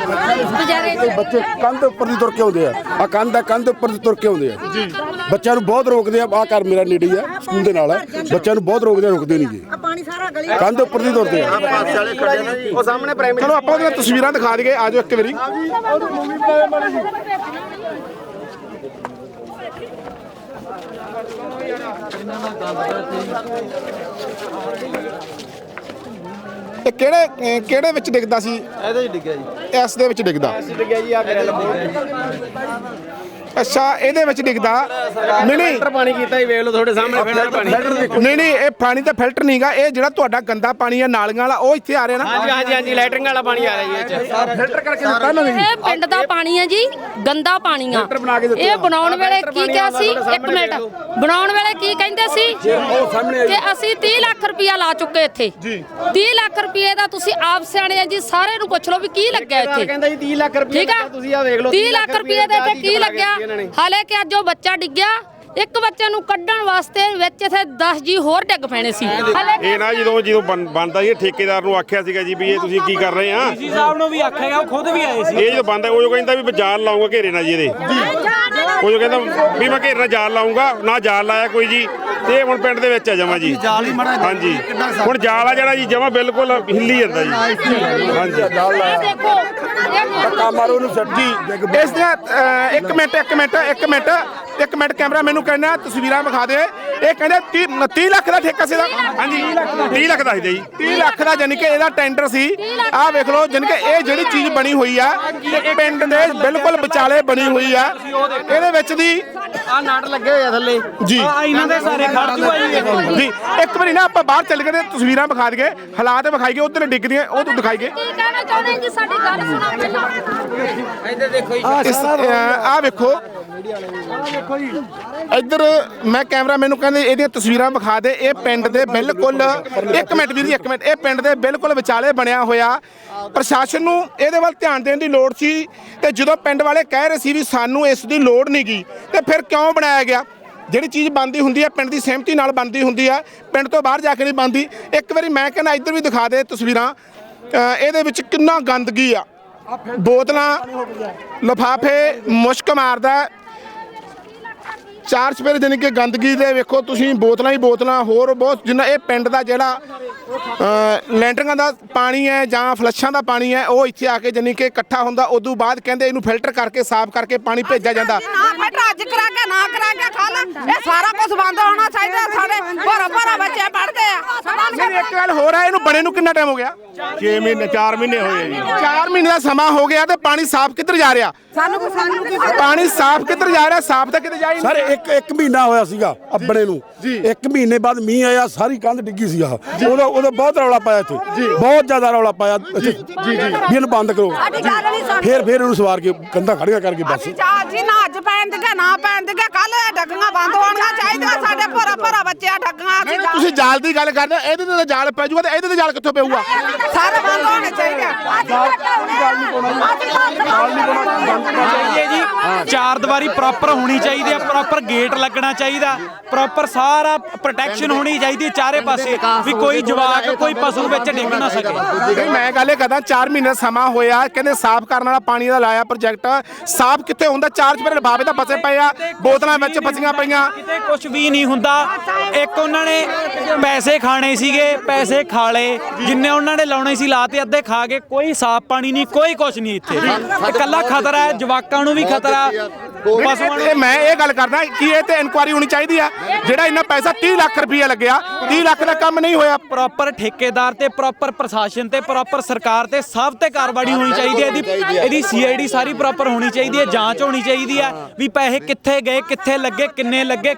ਵਿਚਾਰੇ ਬੱਚੇ ਕੰਧ ਉੱਪਰ ਦੀ ਤੁਰ ਕੇ ਆਉਂਦੇ ਆ। ਆ ਕੰਧ ਆ ਕੰਧ ਉੱਪਰ ਦੀ ਤੁਰ ਕੇ ਆਉਂਦੇ ਆ। ਜੀ। ਬੱਚਿਆਂ ਨੂੰ ਬਹੁਤ ਰੋਕਦੇ ਆ। ਆ ਘਰ ਮੇਰਾ ਨੇੜੇ ਆ ਸਕੂਲ ਦੇ ਨਾਲ ਆ। ਬੱਚਿਆਂ ਨੂੰ ਬਹੁਤ ਰੋਕਦੇ ਆ ਰੁਕਦੇ ਨਹੀਂ ਜੀ ਪਾਣੀ ਸਾਰਾ ਗਲੀ ਕੰਧ ਉੱਪਰ ਦੀ ਤੁਰਦੇ ਆ। ਉਹ ਸਾਹਮਣੇ ਪ੍ਰਾਇਮਰੀ ਚਲੋ ਆਪਾਂ ਉਹਦੀਆਂ ਤਸਵੀਰਾਂ ਦਿਖਾ ਦਈਏ। ਆਜੋ ਇੱਕ ਵਾਰੀ। ਇਹ ਕਿਹੜੇ ਕਿਹੜੇ ਵਿੱਚ ਡਿੱਗਦਾ ਸੀ? ਇਹਦੇ ਚ ਡਿੱਗਿਆ ਜੀ। ਇਸ ਦੇ ਵਿੱਚ ਡਿੱਗਦਾ। ਡਿੱਗਿਆ ਜੀ ਆ ਗ੍ਰਿਲ ਅੱਛਾ ਇਹਦੇ ਵਿੱਚ ਡਿੱਗਦਾ। ਨਹੀਂ ਨਹੀਂ। ਫਿਲਟਰ ਪਾਣੀ ਕੀਤਾ ਜੀ ਵੇਖ ਲਓ ਤੁਹਾਡੇ ਸਾਹਮਣੇ ਫਿਲਟਰ ਪਾਣੀ। ਨਹੀਂ ਨਹੀਂ ਇਹ ਪਾਣੀ ਤਾਂ ਫਿਲਟਰ ਨਹੀਂਗਾ ਇਹ ਜਿਹੜਾ ਤੁਹਾਡਾ ਗੰਦਾ ਪਾਣੀ ਹੈ ਨਾਲੀਆਂ ਵਾਲਾ ਉਹ ਇੱਥੇ ਆ ਰਿਹਾ ਨਾ। ਹਾਂਜੀ ਹਾਂਜੀ ਹਾਂਜੀ ਲੈਟਰਿੰਗ ਵਾਲਾ ਪਾਣੀ ਆ ਰਿਹਾ ਜੀ ਇਹ ਚ। ਫਿਲਟਰ ਕਰਕੇ ਦਿੱਤਾ ਨਾ ਇਹ ਪਿੰਡ ਦਾ ਪਾਣੀ ਹੈ ਜੀ ਗੰਦਾ ਪਾਣੀ ਆ। ਇਹ ਬਣਾਉਣ ਵੇਲੇ ਕੀ ਕਿਹਾ ਸੀ? ਇੱਕ ਮਿੰਟ। ਬਣਾਉਣ ਵੇਲੇ ਕੀ ਕਹਿੰਦੇ ਸੀ? ਕਿ ਅਸੀਂ 30 ਲੱਖ ਰੁਪਇਆ ਲਾ ਚੁੱਕੇ ਇੱਥੇ। 30 ਲੱਖ ਰੁਪਏ ਦਾ ਤੁਸੀਂ ਆਪ ਸਿਆਣੇ ਆ ਜੀ ਸਾਰੇ ਨੂੰ ਪੁੱਛ ਲਓ ਵੀ ਕੀ ਲੱਗਿਆ ਇੱਥੇ। ਕਹਿੰਦਾ ਜੀ 30 ਲੱਖ ਰੁਪਏ ਠੀਕ ਆ? ਤੁਸੀਂ ਆ ਵੇਖ ਲਓ 30 ਲੱਖ ਰੁਪਏ ਦੇ ਇੱਥੇ ਕੀ ਲੱਗਿਆ? ਹਾਲੇ ਕਿ ਅੱਜ ਉਹ ਬੱਚਾ ਡਿੱਗਿਆ। ਇੱਕ ਬੱਚੇ ਨੂੰ ਕੱਢਣ ਵਾਸਤੇ ਵਿੱਚ ਇੱਥੇ 10 ਜੀ ਹੋਰ ਡਿੱਗ ਪੈਣੇ ਸੀ। ਹਾਲੇ ਇਹ ਨਾ ਜਦੋਂ ਜਦੋਂ ਬਣ- ਬਣਦਾ ਸੀ ਇਹ ਠੇਕੇਦਾਰ ਨੂੰ ਆਖਿਆ ਸੀਗਾ ਜੀ ਵੀ ਇਹ ਤੁਸੀਂ ਕੀ ਕਰ ਰਹੇ ਆ? ਜੀ ਸਾਹਿਬ ਨੂੰ ਵੀ ਆਖਿਆ ਉਹ ਖੁਦ ਵੀ ਆਏ ਸੀ। ਇਹ ਜਦੋਂ ਬੰਦਾ ਉਹ ਜੋ ਕਹਿੰਦਾ ਵੀ ਜਾਲ ਲਾਉਂਗਾ ਘੇਰੇ ਨਾਲ ਜੀ ਇਹਦੇ। ਉਹ ਜੋ ਕਹਿੰਦਾ ਵੀ ਮੈਂ ਘੇਰੇ ਨਾਲ ਜਾਲ ਲਾਉਂਗਾ ਨਾ ਜਾਲ ਲਾਇਆ ਕੋਈ ਜੀ। ਤੇ ਇਹ ਹੁਣ ਪਿੰਡ ਦੇ ਵਿੱਚ ਆ ਜਮਾ ਜੀ। ਜਾਲ ਹੀ ਮੜਾ ਹਾਂਜੀ। ਹੁਣ ਜਾਲ ਆ ਜਿਹੜਾ ਜੀ ਜਮਾ ਬਿਲਕੁਲ ਹਿੱਲੀ ਜਾਂਦਾ ਜੀ। ਹਾਂਜੀ। ਇਹ ਦੇਖੋ ਇਹ ਮਾਰੋ ਇਸ ਦੀਆਂ ਅਹ, ਇੱਕ ਮਿੰਟ ਇੱਕ ਮਿੰਟ ਇੱਕ ਮਿੰਟ। ਇੱਕ ਮਿੰਟ ਕੈਮਰਾ ਮੈਨੂੰ ਕਹਿਣਾ ਤਸਵੀਰਾਂ ਵਿਖਾ ਦੇ। ਇਹ ਕਹਿੰਦੇ 30 30 ਲੱਖ ਦਾ ਠੇਕਾ ਸੀ ਦਾ ਹਾਂਜੀ 30 ਲੱਖ ਦੱਸਦੇ ਜੀ। 30 ਲੱਖ ਦਾ ਜਾਨੀ ਕਿ ਇਹਦਾ ਟੈਂਡਰ ਸੀ। ਆਹ ਵੇਖ ਲਓ ਜਾਨੀ ਕਿ ਇਹ ਜਿਹੜੀ ਚੀਜ਼ ਬਣੀ ਹੋਈ ਆ ਇਹ ਪਿੰਡ ਦੇ ਬਿਲਕੁਲ ਵਿਚਾਲੇ ਬਣੀ ਹੋਈ ਆ। ਇਹਦੇ ਵਿੱਚ ਦੀ ਆ ਨਾਟ ਲੱਗੇ ਹੋਏ ਆ ਥੱਲੇ। ਜੀ। ਆ ਇਹਨਾਂ ਦੇ ਸਾਰੇ ਖੜ ਜੂ ਆ ਜੀ। ਜੀ ਇੱਕ ਵਾਰੀ ਨਾ ਆਪਾਂ ਬਾਹਰ ਚੱਲ ਕੇ ਤੇ ਤਸਵੀਰਾਂ ਵਿਖਾ ਦਈਏ। ਹਾਲਾਤ ਵਿਖਾਈਏ ਉਧਰ ਡਿੱਗਦੀਆਂ ਉਹ ਤੋਂ ਦਿਖਾਈਏ। ਕੀ ਕਹਿਣਾ ਚਾਹੁੰਦੇ ਜੀ ਸਾਡੀ ਗੱਲ ਸੁਣੋ ਪਹਿਲਾਂ। ਇਸ ਆ ਵੇਖੋ ਇੱਧਰ ਮੈਂ ਕੈਮਰਾ ਮੈਨੂੰ ਕਹਿੰਦੇ ਇਹਦੀਆਂ ਤਸਵੀਰਾਂ ਵਿਖਾ ਦੇ ਇਹ ਪਿੰਡ ਦੇ ਬਿਲਕੁਲ ਇੱਕ ਮਿੰਟ ਵੀਰ ਜੀ ਇੱਕ ਮਿੰਟ। ਇਹ ਪਿੰਡ ਦੇ ਬਿਲਕੁਲ ਵਿਚਾਲੇ ਬਣਿਆ ਹੋਇਆ ਪ੍ਰਸ਼ਾਸਨ ਨੂੰ ਇਹਦੇ ਵੱਲ ਧਿਆਨ ਦੇਣ ਦੀ ਲੋੜ ਸੀ ਤੇ ਜਦੋਂ ਪਿੰਡ ਵਾਲੇ ਕਹਿ ਰਹੇ ਸੀ ਵੀ ਸਾਨੂੰ ਇਸ ਦੀ ਲੋੜ ਨਹੀਂ ਗੀ ਤੇ ਫਿਰ ਕਿਉਂ ਬਣਾਇਆ ਗਿਆ? ਜਿਹੜੀ ਚੀਜ਼ ਬਣਦੀ ਹੁੰਦੀ ਹੈ ਪਿੰਡ ਦੀ ਸਹਿਮਤੀ ਨਾਲ ਬਣਦੀ ਹੁੰਦੀ ਹੈ ਪਿੰਡ ਤੋਂ ਬਾਹਰ ਜਾ ਕੇ ਨਹੀਂ ਬਣਦੀ। ਇੱਕ ਵਾਰੀ ਮੈਂ ਕਹਿੰਦਾ ਇੱਧਰ ਵੀ ਦਿਖਾ ਦੇ ਤਸਵੀਰਾਂ। ਇਹਦੇ ਵਿੱਚ ਕਿੰਨਾ ਗੰਦਗੀ ਆ। ਬੋਤਲਾਂ ਲਫਾਫੇ ਮੁਸ਼ਕ ਮਾਰਦਾ। ਚਾਰ ਚਪੇਰੇ ਜਾਣੀ ਕਿ ਗੰਦਗੀ ਦੇ ਵੇਖੋ ਤੁਸੀਂ ਬੋਤਲਾਂ ਹੀ ਬੋਤਲਾਂ ਹੋਰ ਬਹੁਤ ਜਿੰਨਾ ਇਹ ਪਿੰਡ ਦਾ ਜਿਹੜਾ ਅ, ਲੈਂਟਰਾਂ ਦਾ ਪਾਣੀ ਹੈ ਜਾਂ ਫਲੱਸ਼ਾਂ ਦਾ ਪਾਣੀ ਹੈ ਉਹ ਇੱਥੇ ਆ ਕੇ ਜਾਣੀ ਕਿ ਇਕੱਠਾ ਹੁੰਦਾ ਉਦੋਂ ਬਾਅਦ ਕਹਿੰਦੇ ਇਹਨੂੰ ਫਿਲਟਰ ਕਰਕੇ ਸਾਫ਼ ਕਰਕੇ ਪਾਣੀ ਭੇਜਿਆ ਜਾਂਦਾ। ਅੱਜ ਕਰਾ ਕੇ ਨਾ ਕਰਾ ਕੇ ਖਾ ਇਹ ਸਾਰਾ ਕੁਝ ਬੰਦ ਹੋਣਾ ਚਾਹੀਦਾ ਸਾਡੇ ਭਰਾ ਭਰਾ ਬੱਚੇ ਪੜਦੇ ਆ। ਨਹੀਂ ਇੱਕ ਗੱਲ ਹੋਰ ਹੈ ਇਹਨੂੰ ਬਣੇ ਨੂੰ ਕਿੰਨਾ ਟਾਈਮ ਹੋ ਗਿਆ? 6 ਮਹੀਨੇ 4 ਮਹੀਨੇ ਹੋਏ ਜੀ। 4 ਮਹੀਨੇ ਦਾ ਸਮਾਂ ਹੋ ਗਿਆ ਤੇ ਪਾਣੀ ਸਾਫ਼ ਕਿੱਧਰ ਜਾ ਰਿਹਾ? ਸਾਨੂੰ ਸਾਨੂੰ ਕੀ ਪਾਣੀ ਸਾਫ਼ ਕਿੱਧਰ ਜਾ ਰਿਹਾ ਸਾਫ਼ ਤਾਂ ਕਿਤੇ ਜਾ ਹੀ ਸਰ ਇੱਕ ਇੱਕ ਮਹੀਨਾ ਹੋਇਆ ਸੀਗਾ ਅੱਬੜੇ ਨੂੰ। ਇੱਕ ਮਹੀਨੇ ਬਾਅਦ ਮੀਂਹ ਆਇਆ ਸਾਰੀ ਕੰਧ ਡਿੱਗੀ ਸੀ ਆਹ। ਉਦੋਂ ਉਦੋਂ ਬਹੁਤ ਰੌਲਾ ਪਾਇਆ ਇੱਥੇ। ਬਹੁਤ ਜ਼ਿਆਦਾ ਰੌਲਾ ਪਾਇਆ ਜੀ ਜੀ ਇਹਨੂੰ ਬੰਦ ਕਰੋ। ਸਾਡੀ ਗੱਲ ਨਹੀਂ। ਫਿਰ ਫਿਰ ਇਹਨੂੰ ਸਵਾਰ ਕੇ ਕੰਧਾਂ ਖੜੀਆਂ ਕਰਕੇ ਬਸ। ਅਸੀਂ ਚਾਹ ਜੀ ਨਾ ਅੱਜ ਪੈਣ ਦੇ ਨਾ ਪੈਣ ਦੇ ਕੱਲ ਡੱਗੀਆਂ ਬੰਦ ਹੋਣੀਆਂ ਚਾਹੀਦੀਆਂ ਸਾਡੇ ਭਰਾ ਭਰਾ ਬੱਚੇ ਡੱਗੀਆਂ ਅਸੀਂ ਨਹੀਂ, ਤੁਸੀਂ ਜਾਲ ਦੀ ਗੱਲ ਕਰਦੇ ਹੋ, ਇਹਦੇ ਤੇ ਤਾਂ ਜਾਲ ਪੈ ਜਾਊਗਾ ਤੇ ਇਹਦੇ ਤੇ ਜਾਲ ਕਿੱਥੋਂ ਪਊਗਾ? ਸਾਰੇ ਬੰਦ ਹੋਣੇ ਚਾਹੀਦੇ ਚਾਹੀਏ ਜੀ ਚਾਰ ਦੀਵਾਰੀ ਪ੍ਰੋਪਰ ਹੋਣੀ ਚਾਹੀਦੀ ਹੈ ਪ੍ਰੋਪਰ ਗੇਟ ਲੱਗਣਾ ਚਾਹੀਦਾ ਪ੍ਰੋਪਰ ਸਾਰਾ ਪ੍ਰੋਟੈਕਸ਼ਨ ਹੋਣੀ ਚਾਹੀਦੀ ਹੈ ਚਾਰੇ ਪਾਸੇ ਵੀ ਕੋਈ ਜਵਾਕ ਕੋਈ ਪਸ਼ੂ ਵਿੱਚ ਡਿੱਗ ਨਾ ਸਕੇ। ਨਹੀਂ ਮੈਂ ਗੱਲ ਇਹ ਕਰਦਾ 4 ਮਹੀਨੇ ਦਾ ਸਮਾਂ ਹੋਇਆ ਕਹਿੰਦੇ ਸਾਫ਼ ਕਰਨ ਵਾਲਾ ਪਾਣੀ ਦਾ ਲਾਇਆ ਪ੍ਰੋਜੈਕਟ ਸਾਫ਼ ਕਿੱਥੇ ਹੁੰਦਾ? ਚਾਰ ਚਪੇਰੇ ਲਫਾਫੇ ਤਾਂ ਫਸੇ ਪਏ ਆ ਬੋਤਲਾਂ ਵਿੱਚ ਫਸੀਆਂ ਪਈਆਂ। ਕਿਤੇ ਕੁਝ ਵੀ ਨਹੀਂ ਹੁੰਦਾ। ਇੱਕ ਉਹਨਾਂ ਨੇ ਪੈਸੇ ਖਾਣੇ ਸੀਗੇ ਪੈਸੇ ਖਾ ਲਏ। ਜਿੰਨੇ ਉਹਨਾਂ ਨੇ ਲਾਉਣੇ ਸੀ ਲਾਤੇ ਅੱਧੇ ਖਾ ਗਏ ਕੋਈ ਸਾਫ਼ ਪਾਣੀ ਨਹੀਂ ਕੋਈ ਕੁਝ ਨਹੀਂ ਇੱਥੇ। ਇਕੱਲਾ ਖਤਰਾ ਹੈ ਜਵਾਕਾਂ ਨੂੰ ਵੀ ਖਤਰਾ। ਨੂੰ ਇਹ ਮੈਂ ਇਹ ਗੱਲ ਕਰਦਾ ਕਿ ਇਹ ਤੇ ਇਨਕੁਆਰੀ ਹੋਣੀ ਚਾਹੀਦੀ ਆ। ਜਿਹੜਾ ਇੰਨਾ ਪੈਸਾ 30 ਲੱਖ ਰੁਪਏ ਲੱਗਿਆ 30 ਲੱਖ ਦਾ ਕੰਮ ਨਹੀਂ ਹੋਇਆ। ਪ੍ਰੋਪਰ ਠੇਕੇਦਾਰ ਤੇ ਪ੍ਰੋਪਰ ਪ੍ਰਸ਼ਾਸਨ ਤੇ ਪ੍ਰੋਪਰ ਸਰਕਾਰ ਤੇ ਸਭ ਤੇ ਕਾਰਵਾਈ ਹੋਣੀ ਚਾਹੀਦੀ ਹੈ। ਇਹਦੀ ਇਹਦੀ ਸੀਆਈਡੀ ਸਾਰੀ ਪ੍ਰੋਪਰ ਹੋਣੀ ਚਾਹੀਦੀ ਹੈ ਜਾਂਚ ਹੋਣੀ ਚਾਹੀਦੀ ਹੈ ਵੀ ਪੈਸੇ ਕਿੱਥੇ ਗਏ ਕਿੱਥੇ ਲੱਗੇ ਕਿੰਨੇ ਲੱਗੇ